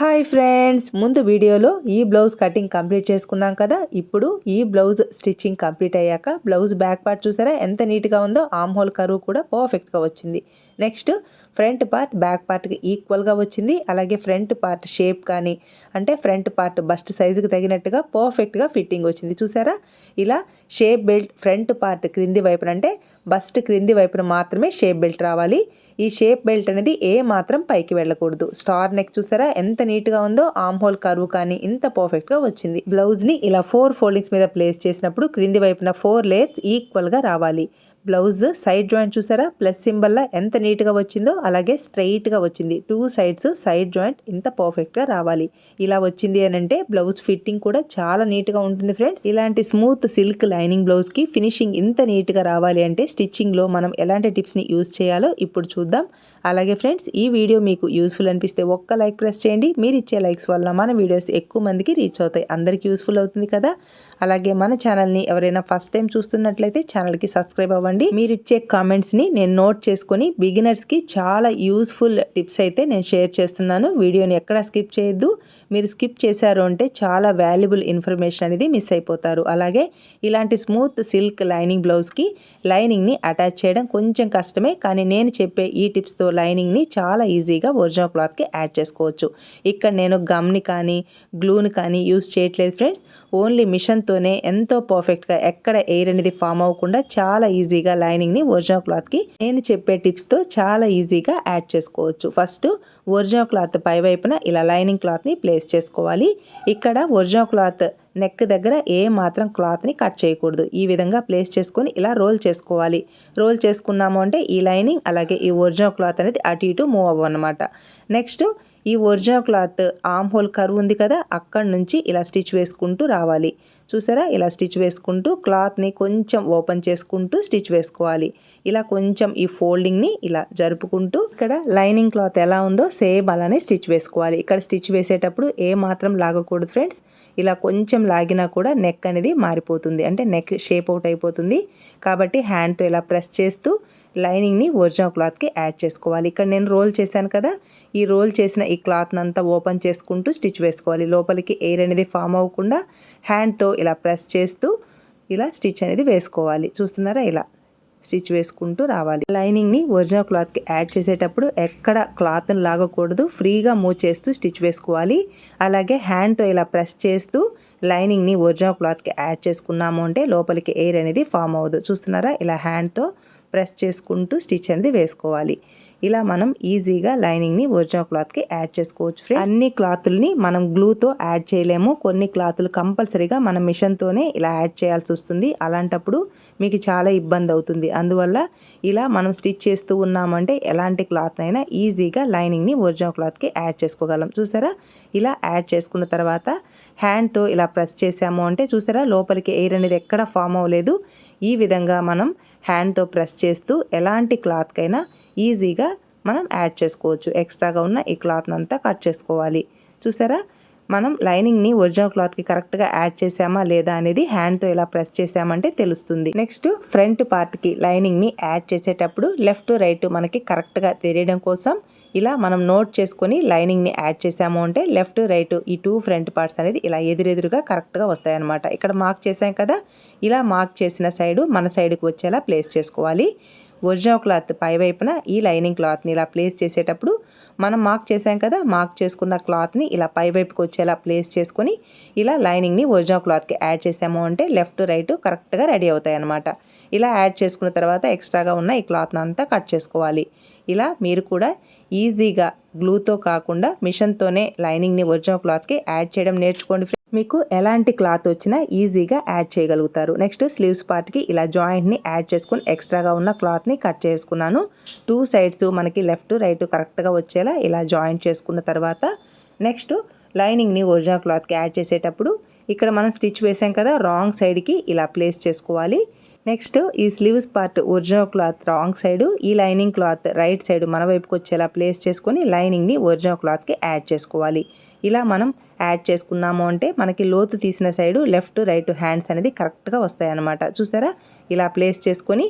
Hi friends ముందు వీడియోలో ఈ బ్లౌజ్ కటింగ్ కంప్లీట్ చేసుకున్నాం కదా ఇప్పుడు ఈ బ్లౌజ్ స్టిచ్చింగ్ కంప్లీట్ అయ్యాక బ్లౌజ్ బ్యాక్ పార్ట్ చూసారా ఎంత నీట్గా ఉందో ఆమ్ హోల్ కరువు కూడా పర్ఫెక్ట్గా వచ్చింది. నెక్స్ట్ ఫ్రంట్ పార్ట్ బ్యాక్ పార్ట్కి ఈక్వల్గా వచ్చింది అలాగే ఫ్రంట్ పార్ట్ షేప్ కానీ అంటే ఫ్రంట్ పార్ట్ బస్ట్ సైజుకి తగినట్టుగా పర్ఫెక్ట్గా ఫిట్టింగ్ వచ్చింది. చూసారా ఇలా షేప్ బెల్ట్ ఫ్రంట్ పార్ట్ క్రింది వైపున అంటే బస్ట్ క్రింది వైపున మాత్రమే షేప్ బెల్ట్ రావాలి. ఈ షేప్ బెల్ట్ అనేది ఏ మాత్రం పైకి వెళ్ళకూడదు. స్టార్ నెక్ చూసారా? ఎంత నీట్గా ఉందో ఆమ్ హోల్ కరువు కానీ ఇంత పర్ఫెక్ట్గా వచ్చింది. బ్లౌజ్ని ఇలా ఫోర్ ఫోల్డింగ్స్ మీద ప్లేస్ చేసినప్పుడు క్రింది వైపున ఫోర్ లేయర్స్ ఈక్వల్గా రావాలి. బ్లౌజ్ సైడ్ జాయింట్ చూసారా? ప్లస్ సింబల్లా ఎంత నీట్గా వచ్చిందో అలాగే స్ట్రైట్గా వచ్చింది. టూ సైడ్స్ సైడ్ జాయింట్ ఇంత పర్ఫెక్ట్గా రావాలి. ఇలా వచ్చింది అని అంటే బ్లౌజ్ ఫిట్టింగ్ కూడా చాలా నీట్గా ఉంటుంది ఫ్రెండ్స్. ఇలాంటి స్మూత్ సిల్క్ లైనింగ్ బ్లౌజ్కి ఫినిషింగ్ ఇంత నీట్గా రావాలి అంటే స్టిచ్చింగ్లో మనం ఎలాంటి టిప్స్ని యూజ్ చేయాలో ఇప్పుడు చూద్దాం. అలాగే ఫ్రెండ్స్ ఈ వీడియో మీకు యూస్ఫుల్ అనిపిస్తే ఒక్క లైక్ ప్రెస్ చేయండి. మీరు ఇచ్చే లైక్స్ వల్ల మన వీడియోస్ ఎక్కువ మందికి రీచ్ అవుతాయి. అందరికీ యూస్ఫుల్ అవుతుంది కదా? అలాగే మన ఛానల్ని ఎవరైనా ఫస్ట్ టైం చూస్తున్నట్లయితే ఛానల్కి సబ్స్క్రైబ్ అవ్వండి. మీరు ఇచ్చే కామెంట్స్ని నేను నోట్ చేసుకొని బిగినర్స్కి చాలా యూస్ఫుల్ టిప్స్ అయితే నేను షేర్ చేస్తున్నాను. వీడియోని ఎక్కడ స్కిప్ చేయొద్దు. మీరు స్కిప్ చేశారు అంటే చాలా వాల్యుబుల్ ఇన్ఫర్మేషన్ అనేది మిస్ అయిపోతారు. అలాగే ఇలాంటి స్మూత్ సిల్క్ లైనింగ్ బ్లౌజ్కి లైనింగ్ని అటాచ్ చేయడం కొంచెం కష్టమే కానీ నేను చెప్పే ఈ టిప్స్తో లైనింగ్ని చాలా ఈజీగా ఒరిజినల్ క్లాత్కి యాడ్ చేసుకోవచ్చు. ఇక్కడ నేను గమ్ని కానీ గ్లూని కానీ యూస్ చేయట్లేదు ఫ్రెండ్స్. ఓన్లీ మిషన్తోనే ఎంతో పర్ఫెక్ట్గా ఎక్కడ ఎయిర్ అనేది ఫామ్ అవ్వకుండా చాలా ఈజీగా లైనింగ్ని ఒరిజినల్ క్లాత్కి నేను చెప్పే టిప్స్తో చాలా ఈజీగా యాడ్ చేసుకోవచ్చు. ఫస్ట్ ఒరిజినల్ క్లాత్ పై వైపున ఇలా లైనింగ్ క్లాత్ని ప్లేస్ చేసుకోవాలి. ఇక్కడ ఒరిజినల్ క్లాత్ నెక్ దగ్గర ఏ మాత్రం క్లాత్ని కట్ చేయకూడదు. ఈ విధంగా ప్లేస్ చేసుకొని ఇలా రోల్ చేసుకోవాలి. రోల్ చేసుకున్నాము అంటే ఈ లైనింగ్ అలాగే ఈ ఒరిజినల్ క్లాత్ అనేది అటు ఇటు మూవ్ అవ్వన్నమాట. నెక్స్ట్ ఈ original cloth arm hole curve ఉంది కదా అక్కడి నుంచి ఇలా స్టిచ్ వేసుకుంటూ రావాలి. చూసారా? ఇలా స్టిచ్ వేసుకుంటూ క్లాత్ని కొంచెం ఓపెన్ చేసుకుంటూ స్టిచ్ వేసుకోవాలి. ఇలా కొంచెం ఈ ఫోల్డింగ్ని ఇలా జరుపుకుంటూ ఇక్కడ లైనింగ్ క్లాత్ ఎలా ఉందో సేమ్ అలానే స్టిచ్ వేసుకోవాలి. ఇక్కడ స్టిచ్ వేసేటప్పుడు ఏ మాత్రం లాగకూడదు ఫ్రెండ్స్. ఇలా కొంచెం లాగినా కూడా నెక్ అనేది మారిపోతుంది. అంటే నెక్ షేప్ అవుట్ అయిపోతుంది. కాబట్టి హ్యాండ్తో ఇలా ప్రెస్ చేస్తూ లైనింగ్ని ఒరిజినల్ క్లాత్కి యాడ్ చేసుకోవాలి. ఇక్కడ నేను రోల్ చేశాను కదా ఈ రోల్ చేసిన ఈ క్లాత్ని అంతా ఓపెన్ చేసుకుంటూ స్టిచ్ వేసుకోవాలి. లోపలికి ఎయిర్ అనేది ఫామ్ అవ్వకుండా హ్యాండ్తో ఇలా ప్రెస్ చేస్తూ ఇలా స్టిచ్ అనేది వేసుకోవాలి. చూస్తున్నారా? ఇలా స్టిచ్ వేసుకుంటూ రావాలి. లైనింగ్ని ఒరిజినల్ క్లాత్కి యాడ్ చేసేటప్పుడు ఎక్కడ క్లాత్ని లాగకూడదు. ఫ్రీగా మూవ్ చేస్తూ స్టిచ్ వేసుకోవాలి. అలాగే హ్యాండ్తో ఇలా ప్రెస్ చేస్తూ లైనింగ్ని ఒరిజినల్ క్లాత్కి యాడ్ చేసుకున్నాము అంటే లోపలికి ఎయిర్ అనేది ఫామ్ అవ్వదు. చూస్తున్నారా? ఇలా హ్యాండ్తో ప్రెస్ చేసుకుంటూ స్టిచ్ అనేది వేసుకోవాలి. ఇలా మనం ఈజీగా లైనింగ్ని ఒరిజినల్ క్లాత్కి యాడ్ చేసుకోవచ్చు ఫ్రెండ్స్. అన్ని క్లాతుల్ని మనం గ్లూతో యాడ్ చేయలేము. కొన్ని క్లాతులు కంపల్సరీగా మనం మిషన్తోనే ఇలా యాడ్ చేయాల్సి వస్తుంది. అలాంటప్పుడు మీకు చాలా ఇబ్బంది అవుతుంది. అందువల్ల ఇలా మనం స్టిచ్ చేస్తూ ఉన్నామంటే ఎలాంటి క్లాత్ అయినా ఈజీగా లైనింగ్ని ఒరిజినల్ క్లాత్కి యాడ్ చేసుకోగలం. చూసారా? ఇలా యాడ్ చేసుకున్న తర్వాత హ్యాండ్తో ఇలా ప్రెస్ చేసాము అంటే చూసారా? లోపలికి ఎయిర్ అనేది ఎక్కడ ఫామ్ అవ్వలేదు. ఈ విధంగా మనం హ్యాండ్తో ప్రెస్ చేస్తూ ఎలాంటి క్లాత్కైనా ఈజీగా మనం యాడ్ చేసుకోవచ్చు. ఎక్స్ట్రాగా ఉన్న ఈ క్లాత్ని అంతా కట్ చేసుకోవాలి. చూసారా? మనం లైనింగ్ని ఒరిజినల్ క్లాత్కి కరెక్ట్గా యాడ్ చేసామా లేదా అనేది హ్యాండ్తో ఇలా ప్రెస్ చేసామంటే తెలుస్తుంది. నెక్స్ట్ ఫ్రంట్ పార్ట్కి లైనింగ్ని యాడ్ చేసేటప్పుడు లెఫ్ట్ రైట్ మనకి కరెక్ట్గా తెలియడం కోసం ఇలా మనం నోట్ చేసుకొని లైనింగ్ని యాడ్ చేసాము అంటే లెఫ్ట్ రైట్ ఈ టూ ఫ్రంట్ పార్ట్స్ అనేది ఇలా ఎదురెదురుగా కరెక్ట్గా వస్తాయన్నమాట. ఇక్కడ మార్క్ చేసాం కదా ఇలా మార్క్ చేసిన సైడు మన సైడ్కి వచ్చేలా ప్లేస్ చేసుకోవాలి. ఒరిజినల్ క్లాత్ పై వైపున ఈ లైనింగ్ క్లాత్ని ఇలా ప్లేస్ చేసేటప్పుడు మనం మార్క్ చేసాం కదా మార్క్ చేసుకున్న క్లాత్ని ఇలా పై వైపుకి వచ్చేలా ప్లేస్ చేసుకొని ఇలా లైనింగ్ని ఒరిజినల్ క్లాత్కి యాడ్ చేసాము అంటే లెఫ్ట్ రైట్ కరెక్ట్గా రెడీ అవుతాయి అనమాట ఇలా యాడ్ చేసుకున్న తర్వాత ఎక్స్ట్రాగా ఉన్న ఈ క్లాత్ని అంతా కట్ చేసుకోవాలి. ఇలా మీరు కూడా ఈజీగా గ్లూతో కాకుండా మిషన్తోనే లైనింగ్ని ఒరిజినల్ క్లాత్కి యాడ్ చేయడం నేర్చుకోండి మీకు ఎలాంటి క్లాత్ వచ్చినా ఈజీగా యాడ్ చేయగలుగుతారు. నెక్స్ట్ స్లీవ్స్ పార్ట్కి ఇలా జాయింట్ని యాడ్ చేసుకుని ఎక్స్ట్రాగా ఉన్న క్లాత్ని కట్ చేసుకున్నాను. టూ సైడ్స్ మనకి లెఫ్ట్ రైట్ కరెక్ట్గా వచ్చేలా ఇలా జాయింట్ చేసుకున్న తర్వాత నెక్స్ట్ లైనింగ్ని ఒరిజినల్ క్లాత్కి యాడ్ చేసేటప్పుడు ఇక్కడ మనం స్టిచ్ వేసాం కదా రాంగ్ సైడ్కి ఇలా ప్లేస్ చేసుకోవాలి. నెక్స్ట్ ఈ sleeves part original cloth wrong side ఈ లైనింగ్ క్లాత్ రైట్ సైడ్ మన వైపుకి వచ్చేలా ప్లేస్ చేసుకొని లైనింగ్ని ఒరిజినల్ క్లాత్కి యాడ్ చేసుకోవాలి. ఇలా మనం యాడ్ చేసుకున్నాము అంటే మనకి లోతు తీసిన సైడు లెఫ్ట్ రైట్ హ్యాండ్స్ అనేది కరెక్ట్గా వస్తాయన్నమాట చూసారా? ఇలా ప్లేస్ చేసుకొని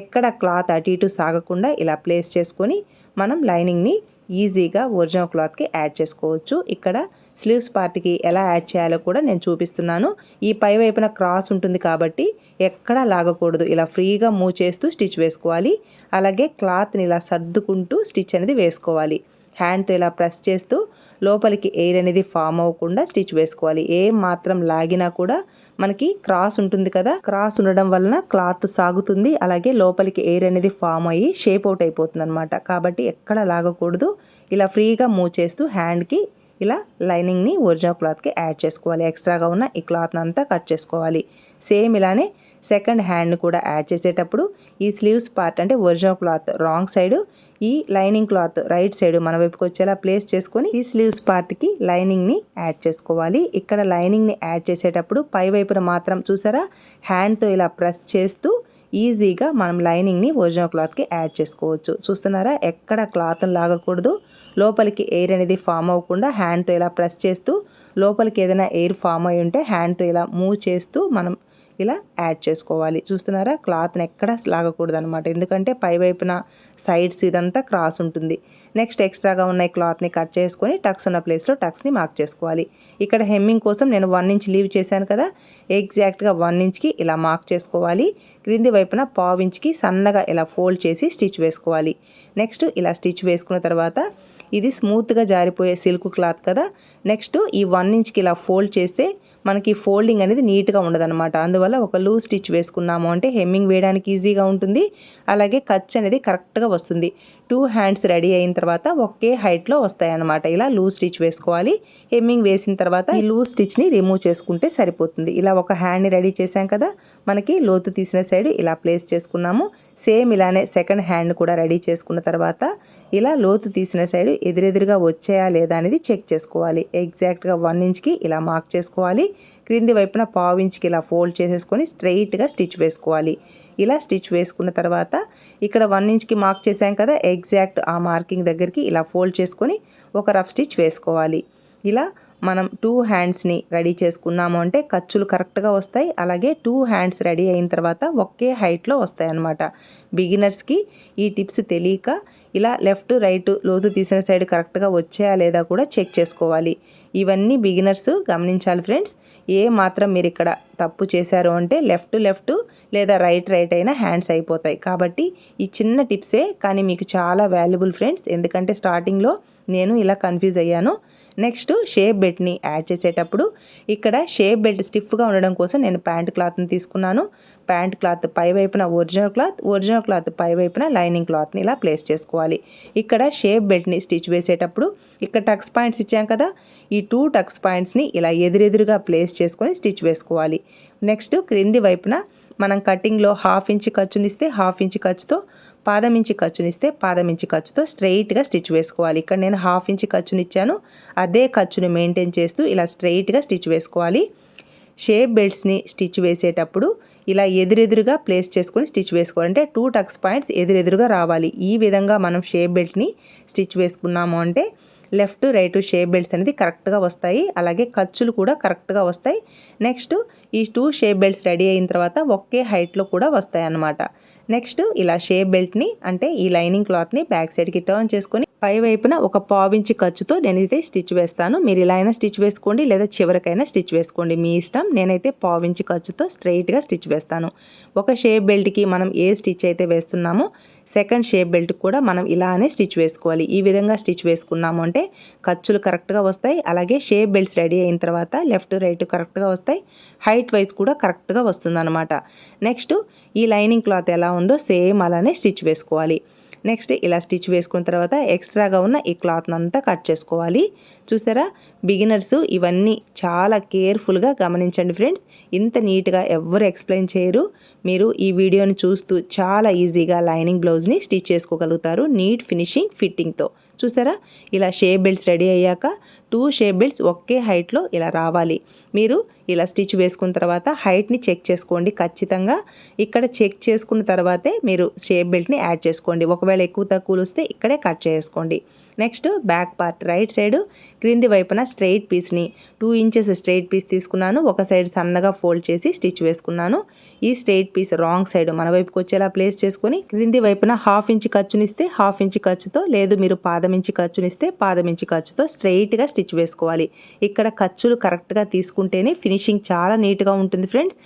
ఎక్కడ క్లాత్ అటు ఇటు సాగకుండా ఇలా ప్లేస్ చేసుకొని మనం లైనింగ్ని ఈజీగా ఒరిజినల్ క్లాత్కి యాడ్ చేసుకోవచ్చు. ఇక్కడ స్లీవ్స్ పార్ట్కి ఎలా యాడ్ చేయాలో కూడా నేను చూపిస్తున్నాను. ఈ పై వైపున క్రాస్ ఉంటుంది కాబట్టి ఎక్కడా లాగకూడదు. ఇలా ఫ్రీగా మూవ్ చేస్తూ స్టిచ్ వేసుకోవాలి. అలాగే క్లాత్ని ఇలా సర్దుకుంటూ స్టిచ్ అనేది వేసుకోవాలి. హ్యాండ్తో ఇలా ప్రెస్ చేస్తూ లోపలికి ఎయిర్ అనేది ఫామ్ అవ్వకుండా స్టిచ్ వేసుకోవాలి. ఏం మాత్రం లాగినా కూడా మనకి క్రాస్ ఉంటుంది కదా క్రాస్ ఉండడం వలన క్లాత్ సాగుతుంది. అలాగే లోపలికి ఎయిర్ అనేది ఫామ్ అయ్యి షేప్ అవుట్ అయిపోతుంది అనమాట కాబట్టి ఎక్కడ లాగకూడదు. ఇలా ఫ్రీగా మూవ్ చేస్తూ హ్యాండ్కి ఇలా లైనింగ్ని ఒరిజినల్ క్లాత్కి యాడ్ చేసుకోవాలి. ఎక్స్ట్రాగా ఉన్న ఈ క్లాత్ని అంతా కట్ చేసుకోవాలి. సేమ్ ఇలానే సెకండ్ హ్యాండ్ని కూడా యాడ్ చేసేటప్పుడు ఈ స్లీవ్స్ పార్ట్ అంటే ఒరిజినల్ క్లాత్ రాంగ్ సైడ్ ఈ లైనింగ్ క్లాత్ రైట్ సైడ్ మన వైపుకి వచ్చేలా ప్లేస్ చేసుకొని ఈ స్లీవ్స్ పార్ట్కి లైనింగ్ని యాడ్ చేసుకోవాలి. ఇక్కడ లైనింగ్ని యాడ్ చేసేటప్పుడు పై వైపున మాత్రం చూసారా? హ్యాండ్తో ఇలా ప్రెస్ చేస్తూ ఈజీగా మనం లైనింగ్ని ఒరిజినల్ క్లాత్కి యాడ్ చేసుకోవచ్చు. చూస్తున్నారా? ఎక్కడ క్లాత్ని లాగకూడదు. లోపలికి ఎయిర్ అనేది ఫామ్ అవ్వకుండా హ్యాండ్తో ఇలా ప్రెస్ చేస్తూ లోపలికి ఏదైనా ఎయిర్ ఫామ్ అయి ఉంటే హ్యాండ్తో ఇలా మూవ్ చేస్తూ మనం ఇలా యాడ్ చేసుకోవాలి. చూస్తున్నారా? క్లాత్ని ఎక్కడ లాగకూడదు అనమాట ఎందుకంటే పై వైపున సైడ్స్ ఇదంతా క్రాస్ ఉంటుంది. నెక్స్ట్ ఎక్స్ట్రాగా ఉన్న క్లాత్ని కట్ చేసుకొని టక్స్ ఉన్న ప్లేస్లో టక్స్ని మార్క్ చేసుకోవాలి. ఇక్కడ హెమ్మింగ్ కోసం నేను వన్ ఇంచ్ లీవ్ చేశాను కదా ఎగ్జాక్ట్గా వన్ ఇంచ్కి ఇలా మార్క్ చేసుకోవాలి. క్రింది వైపున పావు ఇంచ్కి సన్నగా ఇలా ఫోల్డ్ చేసి స్టిచ్ వేసుకోవాలి. నెక్స్ట్ ఇలా స్టిచ్ వేసుకున్న తర్వాత ఇది స్మూత్గా జారిపోయే సిల్క్ క్లాత్ కదా. నెక్స్ట్ ఈ వన్ ఇంచ్కి ఇలా ఫోల్డ్ చేస్తే మనకి ఫోల్డింగ్ అనేది నీట్గా ఉండదన్నమాట. అందువల్ల ఒక లూజ్ స్టిచ్ వేసుకున్నాము అంటే హెమ్మింగ్ వేయడానికి ఈజీగా ఉంటుంది. అలాగే ఖర్చు అనేది కరెక్ట్గా వస్తుంది. టూ హ్యాండ్స్ రెడీ అయిన తర్వాత ఒకే హైట్లో వస్తాయన్నమాట. ఇలా లూజ్ స్టిచ్ వేసుకోవాలి. హెమ్మింగ్ వేసిన తర్వాత ఈ లూజ్ స్టిచ్ని రిమూవ్ చేసుకుంటే సరిపోతుంది. ఇలా ఒక హ్యాండ్ని రెడీ చేసాం కదా. మనకి లోతు తీసిన సైడ్ ఇలా ప్లేస్ చేసుకున్నాము. సేమ్ ఇలానే సెకండ్ హ్యాండ్ కూడా రెడీ చేసుకున్న తర్వాత ఇలా లోతు తీసిన సైడ్ ఎదురెదురుగా వచ్చాయా లేదా అనేది చెక్ చేసుకోవాలి. ఎగ్జాక్ట్గా వన్ ఇంచ్కి ఇలా మార్క్ చేసుకోవాలి. క్రింది వైపున పావు ఇంచ్కి ఇలా ఫోల్డ్ చేసేసుకొని స్ట్రైట్గా స్టిచ్ వేసుకోవాలి. ఇలా స్టిచ్ వేసుకున్న తర్వాత ఇక్కడ వన్ ఇంచ్కి మార్క్ చేసాం కదా ఎగ్జాక్ట్ ఆ మార్కింగ్ దగ్గరికి ఇలా ఫోల్డ్ చేసుకొని ఒక రఫ్ స్టిచ్ వేసుకోవాలి. ఇలా మనం టూ హ్యాండ్స్ని రెడీ చేసుకున్నాము అంటే ఖర్చులు కరెక్ట్గా వస్తాయి. అలాగే టూ హ్యాండ్స్ రెడీ అయిన తర్వాత ఒకే హైట్లో వస్తాయి అన్నమాట బిగినర్స్కి ఈ టిప్స్ తెలియక ఇలా లెఫ్ట్ రైట్ లోతు తీసిన సైడ్ కరెక్ట్గా వచ్చాయా లేదా కూడా చెక్ చేసుకోవాలి. ఇవన్నీ బిగినర్స్ గమనించాలి ఫ్రెండ్స్. ఏ మాత్రం మీరు ఇక్కడ తప్పు చేశారు అంటే లెఫ్ట్ లెఫ్ట్ లేదా రైట్ రైట్ అయినా హ్యాండ్స్ అయిపోతాయి. కాబట్టి ఈ చిన్న టిప్సే కానీ మీకు చాలా వాల్యుబుల్ ఫ్రెండ్స్. ఎందుకంటే స్టార్టింగ్లో నేను ఇలా కన్ఫ్యూజ్ అయ్యాను. నెక్స్ట్ షేప్ బెల్ట్ని యాడ్ చేసేటప్పుడు ఇక్కడ షేప్ బెల్ట్ స్టిఫ్గా ఉండడం కోసం నేను ప్యాంట్ క్లాత్ని తీసుకున్నాను. ప్యాంట్ క్లాత్ పై వైపున ఒరిజినల్ క్లాత్ ఒరిజినల్ క్లాత్ పై వైపున లైనింగ్ క్లాత్ని ఇలా ప్లేస్ చేసుకోవాలి. ఇక్కడ షేప్ బెల్ట్ని స్టిచ్ వేసేటప్పుడు ఇక్కడ టక్స్ పాయింట్స్ ఇచ్చాం కదా ఈ టూ టక్స్ పాయింట్స్ని ఇలా ఎదురెదురుగా ప్లేస్ చేసుకొని స్టిచ్ వేసుకోవాలి. నెక్స్ట్ క్రింది వైపున మనం కటింగ్లో హాఫ్ ఇంచ్ ఖర్చునిస్తే హాఫ్ ఇంచ్ ఖర్చుతో పాదం ఇంచి ఖర్చునిస్తే పాదం ఇంచి ఖర్చుతో స్ట్రైట్గా స్టిచ్ వేసుకోవాలి. ఇక్కడ నేను హాఫ్ ఇంచ్ ఖర్చునిచ్చాను అదే ఖర్చుని మెయింటైన్ చేస్తూ ఇలా స్ట్రైట్గా స్టిచ్ వేసుకోవాలి. షేప్ బెల్ట్స్ని స్టిచ్ వేసేటప్పుడు ఇలా ఎదురెదురుగా ప్లేస్ చేసుకొని స్టిచ్ వేసుకోవాలంటే టూ టక్స్ పాయింట్స్ ఎదురెదురుగా రావాలి. ఈ విధంగా మనం షేప్ బెల్ట్ని స్టిచ్ వేసుకున్నాము అంటే లెఫ్ట్ రైట్ షేప్ బెల్ట్స్ అనేది కరెక్ట్గా వస్తాయి. అలాగే ఖర్చులు కూడా కరెక్ట్గా వస్తాయి. నెక్స్ట్ ఈ టూ షేప్ బెల్ట్స్ రెడీ అయిన తర్వాత ఒకే హైట్లో కూడా వస్తాయి అన్నమాట నెక్స్ట్ ఇలా షేప్ బెల్ట్ని అంటే ఈ లైనింగ్ క్లాత్ని బ్యాక్ సైడ్కి టర్న్ చేసుకొని పై వైపున ఒక పావించి ఖర్చుతో నేనైతే స్టిచ్ వేస్తాను. మీరు ఇలా అయినా స్టిచ్ వేసుకోండి లేదా చివరికైనా స్టిచ్ వేసుకోండి. మీ ఇష్టం నేనైతే పావించి ఖర్చుతో స్ట్రైట్గా స్టిచ్ వేస్తాను. ఒక షేప్ బెల్ట్కి మనం ఏ స్టిచ్ అయితే వేస్తున్నామో సెకండ్ షేప్ బెల్ట్ కూడా మనం ఇలానే స్టిచ్ వేసుకోవాలి. ఈ విధంగా స్టిచ్ వేసుకున్నాము అంటే ఖర్చులు కరెక్ట్గా వస్తాయి. అలాగే షేప్ బెల్ట్స్ రెడీ అయిన తర్వాత లెఫ్ట్ రైట్ కరెక్ట్గా వస్తాయి. హైట్ వైజ్ కూడా కరెక్ట్గా వస్తుందన్నమాట. నెక్స్ట్ ఈ లైనింగ్ క్లాత్ ఎలా ఉందో సేమ్ అలానే స్టిచ్ వేసుకోవాలి. నెక్స్ట్ ఇలా స్టిచ్ వేసుకున్న తర్వాత ఎక్స్ట్రాగా ఉన్న ఈ క్లాత్ని అంతా కట్ చేసుకోవాలి. చూసారా? బిగినర్స్ ఇవన్నీ చాలా కేర్ఫుల్గా గమనించండి ఫ్రెండ్స్. ఇంత నీట్గా ఎవరు ఎక్స్ప్లెయిన్ చేయరు. మీరు ఈ వీడియోని చూస్తూ చాలా ఈజీగా లైనింగ్ బ్లౌజ్ని స్టిచ్ చేసుకోగలుగుతారు నీట్ ఫినిషింగ్ ఫిట్టింగ్తో. చూసారా? ఇలా షేప్ బెల్ట్స్ రెడీ అయ్యాక టూ షేప్ బెల్ట్స్ ఒకే హైట్లో ఇలా రావాలి. మీరు ఇలా స్టిచ్ వేసుకున్న తర్వాత హైట్ని చెక్ చేసుకోండి ఖచ్చితంగా. ఇక్కడ చెక్ చేసుకున్న తర్వాతే మీరు షేప్ బెల్ట్ని యాడ్ చేసుకోండి. ఒకవేళ ఎక్కువ తక్కువలు వస్తే ఇక్కడే కట్ చేసుకోండి. Next back part right side క్రింది వైపున స్ట్రైట్ పీస్ని టూ ఇంచెస్ స్ట్రైట్ పీస్ తీసుకున్నాను. ఒక సైడ్ సన్నగా ఫోల్డ్ చేసి స్టిచ్ వేసుకున్నాను. ఈ స్ట్రైట్ పీస్ రాంగ్ సైడ్ మన వైపుకి వచ్చేలా ప్లేస్ చేసుకొని క్రింది వైపున హాఫ్ ఇంచ్ ఖర్చునిస్తే హాఫ్ ఇంచ్ ఖర్చుతో లేదు మీరు పాదం ఇంచి ఖర్చునిస్తే పాదం ఇంచి ఖర్చుతో స్ట్రైట్గా స్టిచ్ వేసుకోవాలి. ఇక్కడ ఖర్చులు కరెక్ట్గా తీసుకుంటేనే ఫినిషింగ్ చాలా నీట్గా ఉంటుంది ఫ్రెండ్స్.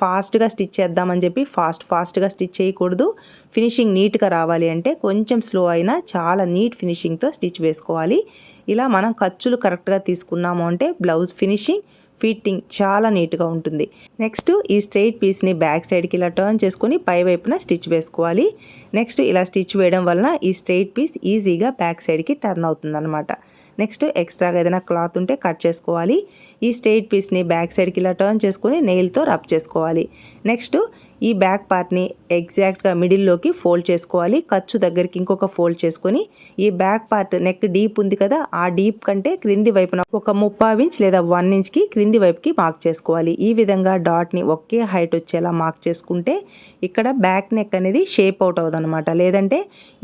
ఫాస్ట్గా స్టిచ్ చేద్దామని చెప్పి ఫాస్ట్ ఫాస్ట్గా స్టిచ్ చేయకూడదు. ఫినిషింగ్ నీట్గా రావాలి అంటే కొంచెం స్లో అయినా చాలా నీట్ ఫినిషింగ్తో స్టిచ్ వేసుకోవాలి. ఇలా మనం ఖర్చులు కరెక్ట్గా తీసుకున్నాము అంటే బ్లౌజ్ ఫినిషింగ్ ఫిట్టింగ్ చాలా నీట్గా ఉంటుంది. నెక్స్ట్ ఈ స్ట్రెయిట్ పీస్ని బ్యాక్ సైడ్కి ఇలా టర్న్ చేసుకొని పై వైపున స్టిచ్ వేసుకోవాలి. నెక్స్ట్ ఇలా స్టిచ్ వేయడం వలన ఈ స్ట్రెయిట్ పీస్ ఈజీగా బ్యాక్ సైడ్కి టర్న్ అవుతుంది నెక్స్ట్ ఎక్స్ట్రాగా ఏదైనా క్లాత్ ఉంటే కట్ చేసుకోవాలి. ఈ స్ట్రైట్ పీస్ని బ్యాక్ సైడ్కి ఇలా టర్న్ చేసుకొని నెయిల్తో రబ్ చేసుకోవాలి. నెక్స్ట్ ఈ బ్యాక్ పార్ట్ని ఎగ్జాక్ట్గా మిడిల్లోకి ఫోల్డ్ చేసుకోవాలి. ఖర్చు దగ్గరికి ఇంకొక ఫోల్డ్ చేసుకొని ఈ బ్యాక్ పార్ట్ నెక్ డీప్ ఉంది కదా ఆ డీప్ కంటే క్రింది వైపున ఒక ముప్పావు ఇంచ్ లేదా వన్ ఇంచ్కి క్రింది వైపుకి మార్క్ చేసుకోవాలి. ఈ విధంగా డాట్ని ఒకే హైట్ వచ్చేలా మార్క్ చేసుకుంటే ఇక్కడ బ్యాక్ నెక్ అనేది షేప్ అవుట్ అవుదనమాట లేదంటే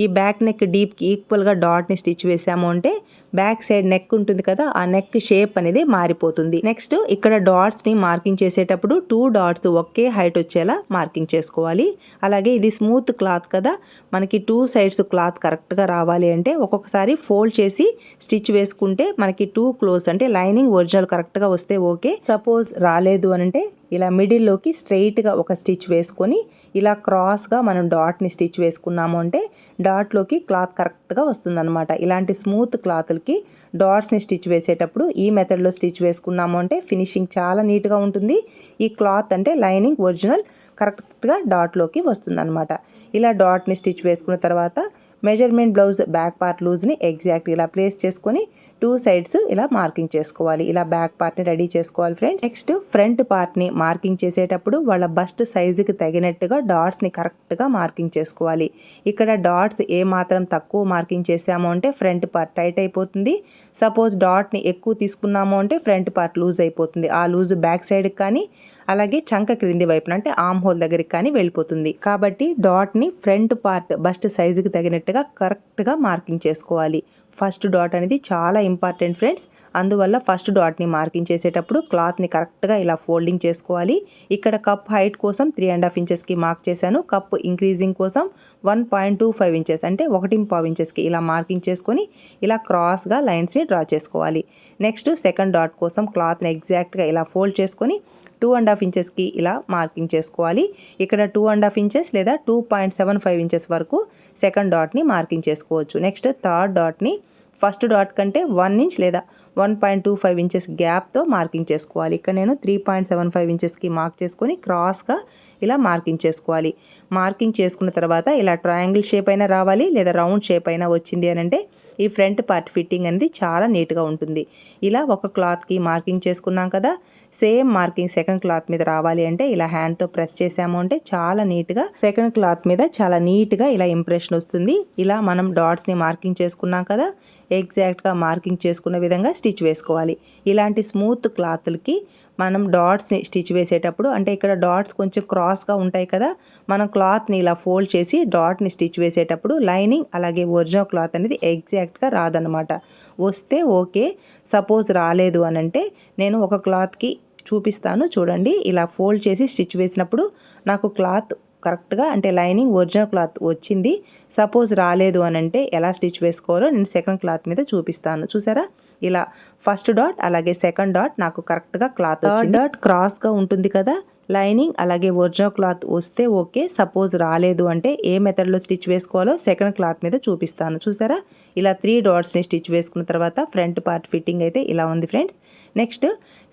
ఈ బ్యాక్ నెక్ డీప్కి ఈక్వల్గా డాట్ని స్టిచ్ వేసాము అంటే బ్యాక్ సైడ్ నెక్ ఉంటుంది కదా ఆ నెక్ షేప్ అనేది మారిపోతుంది. నెక్స్ట్ ఇక్కడ డాట్స్ని మార్కింగ్ చేసేటప్పుడు టూ డాట్స్ ఒకే హైట్ వచ్చేలా మార్కింగ్ చేసుకోవాలి. అలాగే ఇది స్మూత్ క్లాత్ కదా మనకి టూ సైడ్స్ క్లాత్ కరెక్ట్గా రావాలి అంటే ఒక్కొక్కసారి ఫోల్డ్ చేసి స్టిచ్ వేసుకుంటే మనకి టూ క్లోజ్ అంటే లైనింగ్ ఒరిజినల్ కరెక్ట్గా వస్తే ఓకే. సపోజ్ రాలేదు అని అంటే ఇలా మిడిల్లోకి స్ట్రైట్గా ఒక స్టిచ్ వేసుకొని ఇలా క్రాస్గా మనం డాట్ని స్టిచ్ వేసుకున్నాము అంటే డాట్లోకి క్లాత్ కరెక్ట్గా వస్తుందన్నమాట. ఇలాంటి స్మూత్ క్లాత్లకి డాట్స్ని స్టిచ్ వేసేటప్పుడు ఈ మెథడ్లో స్టిచ్ వేసుకున్నాము అంటే ఫినిషింగ్ చాలా నీట్గా ఉంటుంది. ఈ క్లాత్ అంటే లైనింగ్ ఒరిజినల్ కరెక్ట్గా డాట్లోకి వస్తుందన్నమాట. ఇలా డాట్ని స్టిచ్ వేసుకున్న తర్వాత మెజర్మెంట్ బ్లౌజ్ బ్యాక్ పార్ట్ లూజ్ని ఎగ్జాక్ట్ ఇలా ప్లేస్ చేసుకొని టూ సైడ్స్ ఇలా మార్కింగ్ చేసుకోవాలి. ఇలా బ్యాక్ పార్ట్ని రెడీ చేసుకోవాలి ఫ్రెండ్స్. నెక్స్ట్ ఫ్రంట్ పార్ట్ని మార్కింగ్ చేసేటప్పుడు వాళ్ళ బస్ట్ సైజుకి తగినట్టుగా డాట్స్ని కరెక్ట్గా మార్కింగ్ చేసుకోవాలి. ఇక్కడ డాట్స్ ఏ మాత్రం తక్కువ మార్కింగ్ చేసాము అంటే ఫ్రంట్ పార్ట్ టైట్ అయిపోతుంది. సపోజ్ డాట్ని ఎక్కువ తీసుకున్నాము అంటే ఫ్రంట్ పార్ట్ లూజ్ అయిపోతుంది. ఆ లూజ్ బ్యాక్ సైడ్కి కానీ అలాగే చంక క్రింది వైపున అంటే ఆమ్ హోల్ దగ్గరికి కానీ వెళ్ళిపోతుంది. కాబట్టి డాట్ని ఫ్రంట్ పార్ట్ బస్ట్ సైజుకి తగినట్టుగా కరెక్ట్గా మార్కింగ్ చేసుకోవాలి. ఫస్ట్ డాట్ అనేది చాలా ఇంపార్టెంట్ ఫ్రెండ్స్. అందువల్ల ఫస్ట్ డాట్ని మార్కింగ్ చేసేటప్పుడు క్లాత్ని కరెక్ట్గా ఇలా ఫోల్డింగ్ చేసుకోవాలి. ఇక్కడ కప్ హైట్ కోసం త్రీ అండ్ హాఫ్ ఇంచెస్కి మార్క్ చేశాను. కప్ ఇంక్రీజింగ్ కోసం one point two five inches అంటే ఒకటి పావు ఇంచెస్కి ఇలా మార్కింగ్ చేసుకొని ఇలా క్రాస్గా లైన్స్ని డ్రా చేసుకోవాలి. నెక్స్ట్ సెకండ్ డాట్ కోసం క్లాత్ని ఎగ్జాక్ట్గా ఇలా ఫోల్డ్ చేసుకొని టూ అండ్ హాఫ్ ఇంచెస్కి ఇలా మార్కింగ్ చేసుకోవాలి. ఇక్కడ టూ అండ్ హాఫ్ ఇంచెస్ లేదా two point seven five inches వరకు సెకండ్ డాట్ని మార్కింగ్ చేసుకోవచ్చు. నెక్స్ట్ థర్డ్ డాట్ని ఫస్ట్ డాట్ కంటే వన్ ఇంచ్ లేదా one point two five inches గ్యాప్తో marking చేసుకోవాలి. ఇక్కడ నేను త్రీ పాయింట్ సెవెన్ ఫైవ్ ఇంచెస్కి మార్క్ చేసుకొని క్రాస్గా ఇలా మార్కింగ్ చేసుకోవాలి. మార్కింగ్ చేసుకున్న తర్వాత ఇలా ట్రయాంగిల్ షేప్ అయినా రావాలి లేదా రౌండ్ షేప్ అయినా వచ్చింది అని అంటే ఈ ఫ్రంట్ పార్ట్ ఫిట్టింగ్ అనేది చాలా నీట్గా ఉంటుంది. ఇలా ఒక క్లాత్కి మార్కింగ్ చేసుకున్నాం కదా సేమ్ మార్కింగ్ సెకండ్ క్లాత్ మీద రావాలి అంటే ఇలా హ్యాండ్తో ప్రెస్ చేసాము అంటే చాలా నీట్గా సెకండ్ క్లాత్ మీద చాలా నీట్గా ఇలా ఇంప్రెషన్ వస్తుంది. ఇలా మనం డాట్స్ని మార్కింగ్ చేసుకున్నాం కదా ఎగ్జాక్ట్గా మార్కింగ్ చేసుకున్న విధంగా స్టిచ్ వేసుకోవాలి. ఇలాంటి స్మూత్ క్లాత్లకి మనం డాట్స్ని స్టిచ్ వేసేటప్పుడు అంటే ఇక్కడ డాట్స్ కొంచెం క్రాస్గా ఉంటాయి కదా మనం క్లాత్ని ఇలా ఫోల్డ్ చేసి డాట్ని స్టిచ్ వేసేటప్పుడు లైనింగ్ అలాగే ఒరిజినల్ క్లాత్ అనేది ఎగ్జాక్ట్గా రాదనమాట వస్తే ఓకే సపోజ్ రాలేదు అని అంటే నేను ఒక క్లాత్కి చూపిస్తాను చూడండి ఇలా ఫోల్డ్ చేసి స్టిచ్ వేసినప్పుడు నాకు క్లాత్ కరెక్ట్గా అంటే లైనింగ్ ఒరిజినల్ క్లాత్ వచ్చింది. సపోజ్ రాలేదు అని అంటే ఎలా స్టిచ్ వేసుకోవాలో నేను సెకండ్ క్లాత్ మీద చూపిస్తాను. చూసారా? ఇలా ఫస్ట్ డాట్ అలాగే సెకండ్ డాట్ నాకు కరెక్ట్గా క్లాత్ డాట్ క్రాస్గా ఉంటుంది కదా? లైనింగ్ అలాగే ఒరిజినల్ క్లాత్ వస్తే ఓకే సపోజ్ రాలేదు అంటే ఏ మెథడ్లో స్టిచ్ వేసుకోవాలో సెకండ్ క్లాత్ మీద చూపిస్తాను. చూసారా? ఇలా త్రీ డాట్స్ని స్టిచ్ వేసుకున్న తర్వాత ఫ్రంట్ పార్ట్ ఫిట్టింగ్ అయితే ఇలా ఉంది ఫ్రెండ్స్. నెక్స్ట్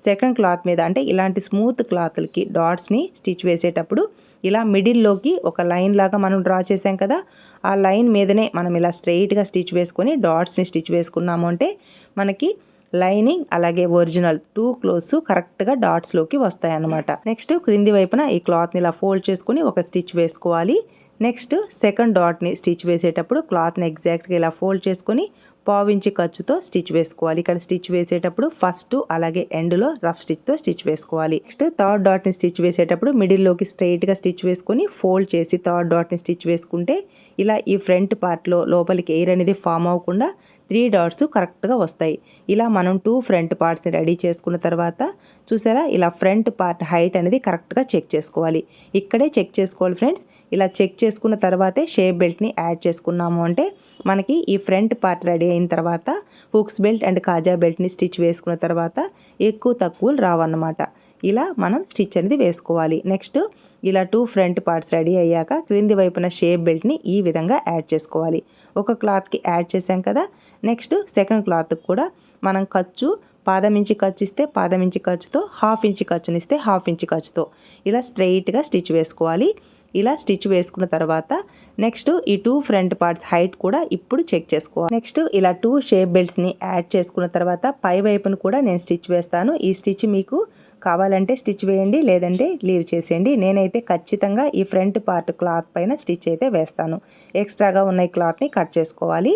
సెకండ్ క్లాత్ మీద అంటే ఇలాంటి స్మూత్ క్లాత్లకి డాట్స్ని స్టిచ్ వేసేటప్పుడు ఇలా మిడిల్లోకి ఒక లైన్ లాగా మనం డ్రా చేసాం కదా ఆ లైన్ మీదనే మనం ఇలా స్ట్రెయిట్గా స్టిచ్ వేసుకొని డాట్స్ని స్టిచ్ వేసుకున్నాము అంటే మనకి లైనింగ్ అలాగే ఒరిజినల్ టూ క్లోత్స్ కరెక్ట్గా డాట్స్లోకి వస్తాయి అన్నమాట నెక్స్ట్ క్రింది వైపున ఈ క్లాత్ని ఇలా ఫోల్డ్ చేసుకుని ఒక స్టిచ్ వేసుకోవాలి. నెక్స్ట్ సెకండ్ డాట్ని స్టిచ్ వేసేటప్పుడు క్లాత్ని ఎగ్జాక్ట్గా ఇలా ఫోల్డ్ చేసుకొని పావించి ఖర్చుతో స్టిచ్ వేసుకోవాలి. ఇక్కడ స్టిచ్ వేసేటప్పుడు ఫస్ట్ అలాగే ఎండ్లో రఫ్ స్టిచ్తో స్టిచ్ వేసుకోవాలి. నెక్స్ట్ థర్డ్ డాట్ని స్టిచ్ వేసేటప్పుడు మిడిల్లోకి స్ట్రైట్గా స్టిచ్ వేసుకొని ఫోల్డ్ చేసి థర్డ్ డాట్ని స్టిచ్ వేసుకుంటే ఇలా ఈ ఫ్రంట్ పార్ట్లో లోపలికి ఎయిర్ అనేది ఫామ్ అవ్వకుండా త్రీ డాట్స్ కరెక్ట్గా వస్తాయి. ఇలా మనం టూ ఫ్రంట్ పార్ట్స్ని రెడీ చేసుకున్న తర్వాత చూసారా? ఇలా ఫ్రంట్ పార్ట్ హైట్ అనేది కరెక్ట్గా చెక్ చేసుకోవాలి. ఇక్కడే చెక్ చేసుకోవాలి ఫ్రెండ్స్. ఇలా చెక్ చేసుకున్న తర్వాతే షేప్ బెల్ట్ని యాడ్ చేసుకున్నాము అంటే మనకి ఈ ఫ్రంట్ పార్ట్ రెడీ అయిన తర్వాత హుక్స్ బెల్ట్ అండ్ కాజా బెల్ట్ని స్టిచ్ వేసుకున్న తర్వాత ఎక్కువ తక్కువలు రావన్నమాట. ఇలా మనం స్టిచ్ అనేది వేసుకోవాలి. నెక్స్ట్ ఇలా టూ ఫ్రంట్ పార్ట్స్ రెడీ అయ్యాక క్రింది వైపున షేప్ బెల్ట్ని ఈ విధంగా యాడ్ చేసుకోవాలి. ఒక క్లాత్కి యాడ్ చేసాం కదా. నెక్స్ట్ సెకండ్ క్లాత్కి కూడా మనం ఖర్చు పాదం ఇంచి ఖర్చు ఇస్తే పాదం ఇంచి ఖర్చుతో హాఫ్ ఇంచి ఖర్చునిస్తే హాఫ్ ఇంచి ఖర్చుతో ఇలా స్ట్రైట్గా స్టిచ్ వేసుకోవాలి. ఇలా స్టిచ్ వేసుకున్న తర్వాత నెక్స్ట్ ఈ టూ ఫ్రంట్ పార్ట్స్ హైట్ కూడా ఇప్పుడు చెక్ చేసుకోవాలి. నెక్స్ట్ ఇలా టూ షేప్ బెల్ట్స్ని యాడ్ చేసుకున్న తర్వాత పై వైపును కూడా నేను స్టిచ్ వేస్తాను. ఈ స్టిచ్ మీకు కావాలంటే స్టిచ్ వేయండి లేదంటే లీవ్ చేసేయండి. నేనైతే ఖచ్చితంగా ఈ ఫ్రంట్ పార్ట్ క్లాత్ పైన స్టిచ్ అయితే వేస్తాను. ఎక్స్ట్రాగా ఉన్న ఈ క్లాత్ని కట్ చేసుకోవాలి.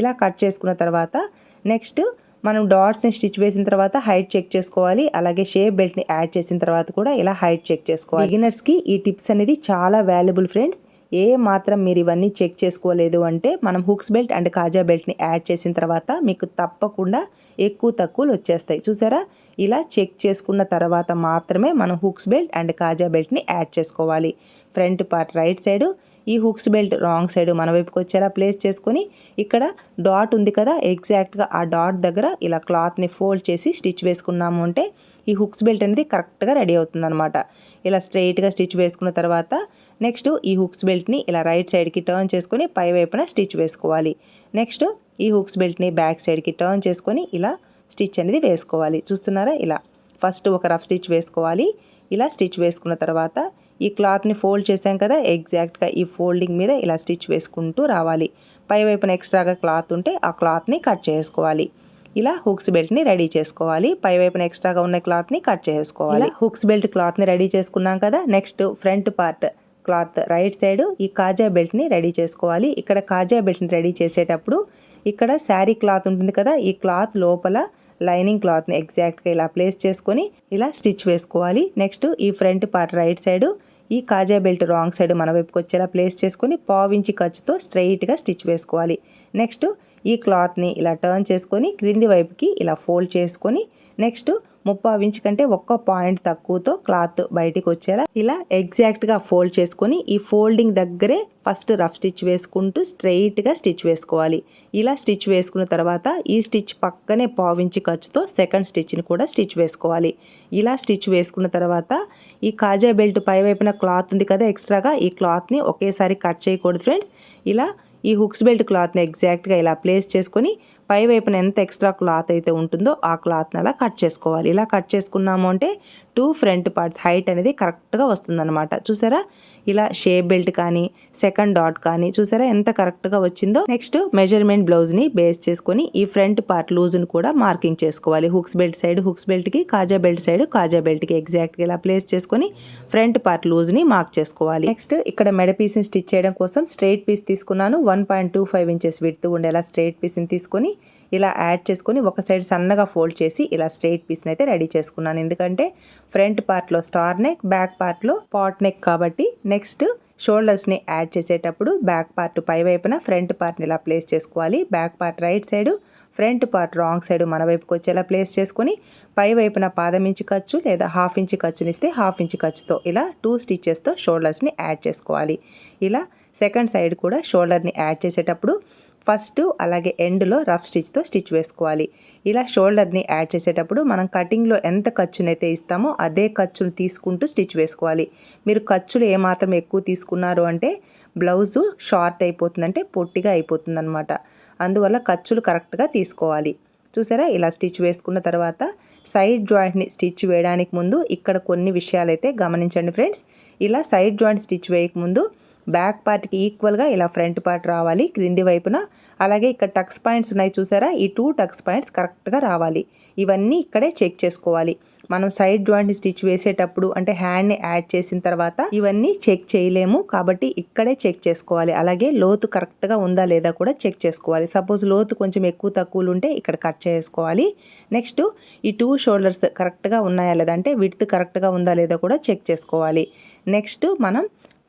ఇలా కట్ చేసుకున్న తర్వాత నెక్స్ట్ మనం డాట్స్ని స్టిచ్ వేసిన తర్వాత హైట్ చెక్ చేసుకోవాలి. అలాగే షేప్ బెల్ట్ని యాడ్ చేసిన తర్వాత కూడా ఇలా హైట్ చెక్ చేసుకోవాలి. బిగినర్స్కి ఈ టిప్స్ అనేది చాలా వాల్యుబుల్ ఫ్రెండ్స్. ఏ మాత్రం మీరు ఇవన్నీ చెక్ చేసుకోలేదు అంటే మనం హుక్స్ బెల్ట్ అండ్ కాజా బెల్ట్ని యాడ్ చేసిన తర్వాత మీకు తప్పకుండా ఎక్కువ తక్కువలు వచ్చేస్తాయి. చూసారా? ఇలా చెక్ చేసుకున్న తర్వాత మాత్రమే మనం హుక్స్ బెల్ట్ అండ్ కాజా బెల్ట్ని యాడ్ చేసుకోవాలి. ఫ్రంట్ పార్ట్ రైట్ సైడు ఈ హుక్స్ బెల్ట్ రాంగ్ సైడ్ మన వైపుకి వచ్చేలా ప్లేస్ చేసుకొని ఇక్కడ డాట్ ఉంది కదా ఎగ్జాక్ట్గా ఆ డాట్ దగ్గర ఇలా క్లాత్ని ఫోల్డ్ చేసి స్టిచ్ వేసుకున్నాము అంటే ఈ హుక్స్ బెల్ట్ అనేది కరెక్ట్గా రెడీ అవుతుందన్నమాట. ఇలా స్ట్రైట్గా స్టిచ్ వేసుకున్న తర్వాత నెక్స్ట్ ఈ హుక్స్ బెల్ట్ని ఇలా రైట్ సైడ్కి టర్న్ చేసుకొని పై వైపున స్టిచ్ వేసుకోవాలి. నెక్స్ట్ ఈ హుక్స్ బెల్ట్ని బ్యాక్ సైడ్కి టర్న్ చేసుకొని ఇలా స్టిచ్ అనేది వేసుకోవాలి. చూస్తున్నారా? ఇలా. ఫస్ట్ ఒక రఫ్ స్టిచ్ వేసుకోవాలి. ఇలా స్టిచ్ వేసుకున్న తర్వాత ఈ క్లాత్ని ఫోల్డ్ చేసాం కదా? ఎగ్జాక్ట్గా ఈ ఫోల్డింగ్ మీద ఇలా స్టిచ్ వేసుకుంటూ రావాలి. పై వైపున ఎక్స్ట్రాగా క్లాత్ ఉంటే ఆ క్లాత్ని కట్ చేసుకోవాలి. ఇలా హుక్స్ బెల్ట్ని రెడీ చేసుకోవాలి. పై వైపున ఎక్స్ట్రాగా ఉన్న క్లాత్ని కట్ చేసుకోవాలి. హుక్స్ బెల్ట్ క్లాత్ని రెడీ చేసుకున్నాం కదా? Next front part. Cloth right side ఈ కాజా బెల్ట్ని రెడీ చేసుకోవాలి. ఇక్కడ కాజా బెల్ట్ని రెడీ చేసేటప్పుడు ఇక్కడ శారీ క్లాత్ ఉంటుంది కదా ఈ క్లాత్ లోపల లైనింగ్ క్లాత్ని ఎగ్జాక్ట్గా ఇలా ప్లేస్ చేసుకొని ఇలా స్టిచ్ వేసుకోవాలి. నెక్స్ట్ ఈ ఫ్రంట్ పార్ట్ రైట్ సైడ్ ఈ కాజా బెల్ట్ రాంగ్ సైడ్ మన వైపుకి వచ్చేలా ప్లేస్ చేసుకొని పావించి ఖర్చుతో స్ట్రైట్గా స్టిచ్ వేసుకోవాలి. నెక్స్ట్ ఈ క్లాత్ని ఇలా టర్న్ చేసుకొని క్రింది వైపుకి ఇలా ఫోల్డ్ చేసుకొని నెక్స్ట్ ముప్పావు ఇంచ్ కంటే ఒక్క పాయింట్ తక్కువతో క్లాత్ బయటికి వచ్చేలా ఇలా ఎగ్జాక్ట్గా ఫోల్డ్ చేసుకొని ఈ ఫోల్డింగ్ దగ్గరే ఫస్ట్ రఫ్ స్టిచ్ వేసుకుంటూ స్ట్రెయిట్గా స్టిచ్ వేసుకోవాలి. ఇలా స్టిచ్ వేసుకున్న తర్వాత ఈ స్టిచ్ పక్కనే పావించి ఖర్చుతో సెకండ్ స్టిచ్ని కూడా స్టిచ్ వేసుకోవాలి. ఇలా స్టిచ్ వేసుకున్న తర్వాత ఈ కాజా బెల్ట్ పై వైపున క్లాత్ ఉంది కదా ఎక్స్ట్రాగా ఈ క్లాత్ని ఒకేసారి కట్ చేయకూడదు ఫ్రెండ్స్. ఇలా ఈ హుక్స్ బెల్ట్ క్లాత్ని ఎగ్జాక్ట్గా ఇలా ప్లేస్ చేసుకొని పై వైపున ఎంత ఎక్స్ట్రా క్లాత్ అయితే ఉంటుందో ఆ క్లాత్ని అలా కట్ చేసుకోవాలి. ఇలా కట్ చేసుకున్నాము అంటే టూ ఫ్రంట్ పార్ట్స్ హైట్ అనేది కరెక్ట్గా వస్తుందన్నమాట. చూసారా? ఇలా షేప్ బెల్ట్ కానీ సెకండ్ డాట్ కానీ చూసారా ఎంత కరెక్ట్గా వచ్చిందో? నెక్స్ట్ మెజర్మెంట్ బ్లౌజ్ని బేస్ చేసుకొని ఈ ఫ్రంట్ పార్ట్ లూజ్ని కూడా మార్కింగ్ చేసుకోవాలి. హుక్స్ బెల్ట్ సైడ్ హుక్స్ బెల్ట్కి కాజా బెల్ట్ సైడ్ కాజా బెల్ట్కి ఎగ్జాక్ట్గా ఇలా ప్లేస్ చేసుకొని ఫ్రంట్ పార్ట్ లూజ్ని మార్క్ చేసుకోవాలి. నెక్స్ట్ ఇక్కడ మెడ పీస్ని స్టిచ్ చేయడం కోసం స్ట్రైట్ పీస్ తీసుకున్నాను. One point two five inches విడుతూ ఉండేలా స్ట్రైట్ పీస్ని తీసుకొని ఇలా యాడ్ చేసుకొని ఒక సైడ్ సన్నగా ఫోల్డ్ చేసి ఇలా స్ట్రైట్ పీస్ని అయితే రెడీ చేసుకున్నాను. ఎందుకంటే ఫ్రంట్ పార్ట్లో స్టార్ నెక్ బ్యాక్ పార్ట్లో పాట్ నెక్ కాబట్టి నెక్స్ట్ షోల్డర్స్ని యాడ్ చేసేటప్పుడు బ్యాక్ పార్ట్ పై వైపున ఫ్రంట్ పార్ట్ని ఇలా ప్లేస్ చేసుకోవాలి. Back part right side front part wrong side మన వైపుకి వచ్చేలా ప్లేస్ చేసుకొని పై వైపున పాదం ఇంచు ఖర్చు లేదా హాఫ్ ఇంచు ఖర్చునిస్తే హాఫ్ ఇంచు ఖర్చుతో ఇలా టూ స్టిచెస్తో షోల్డర్స్ని యాడ్ చేసుకోవాలి. ఇలా సెకండ్ సైడ్ కూడా షోల్డర్ని యాడ్ చేసేటప్పుడు ఫస్ట్ అలాగే ఎండ్లో రఫ్ స్టిచ్తో స్టిచ్ వేసుకోవాలి. ఇలా షోల్డర్ని యాడ్ చేసేటప్పుడు మనం కటింగ్లో ఎంత ఖర్చునైతే ఇస్తామో అదే ఖర్చును తీసుకుంటూ స్టిచ్ వేసుకోవాలి. మీరు ఖర్చులు ఏమాత్రం ఎక్కువ తీసుకున్నారు అంటే బ్లౌజు షార్ట్ అయిపోతుందంటే పొట్టిగా అయిపోతుంది అనమాట అందువల్ల ఖర్చులు కరెక్ట్గా తీసుకోవాలి. చూసారా? ఇలా స్టిచ్ వేసుకున్న తర్వాత సైడ్ జాయింట్ని స్టిచ్ వేయడానికి ముందు ఇక్కడ కొన్ని విషయాలైతే గమనించండి ఫ్రెండ్స్. ఇలా సైడ్ జాయింట్ స్టిచ్ వేయకముందు బ్యాక్ పార్ట్కి ఈక్వల్గా ఇలా ఫ్రంట్ పార్ట్ రావాలి క్రింది వైపున. అలాగే ఇక్కడ టక్స్ పాయింట్స్ ఉన్నాయి చూసారా? ఈ టూ టక్స్ పాయింట్స్ కరెక్ట్గా రావాలి. ఇవన్నీ ఇక్కడే చెక్ చేసుకోవాలి. మనం సైడ్ జాయింట్ స్టిచ్ వేసేటప్పుడు అంటే హ్యాండ్ని యాడ్ చేసిన తర్వాత ఇవన్నీ చెక్ చేయలేము. కాబట్టి ఇక్కడే చెక్ చేసుకోవాలి. అలాగే లోతు కరెక్ట్గా ఉందా లేదా కూడా చెక్ చేసుకోవాలి. సపోజ్ లోతు కొంచెం ఎక్కువ తక్కువలు ఉంటే ఇక్కడ కట్ చేసుకోవాలి. నెక్స్ట్ ఈ టూ షోల్డర్స్ కరెక్ట్గా ఉన్నాయా లేదా? అంటే విడ్త్ కరెక్ట్గా ఉందా లేదా కూడా చెక్ చేసుకోవాలి. నెక్స్ట్ మనం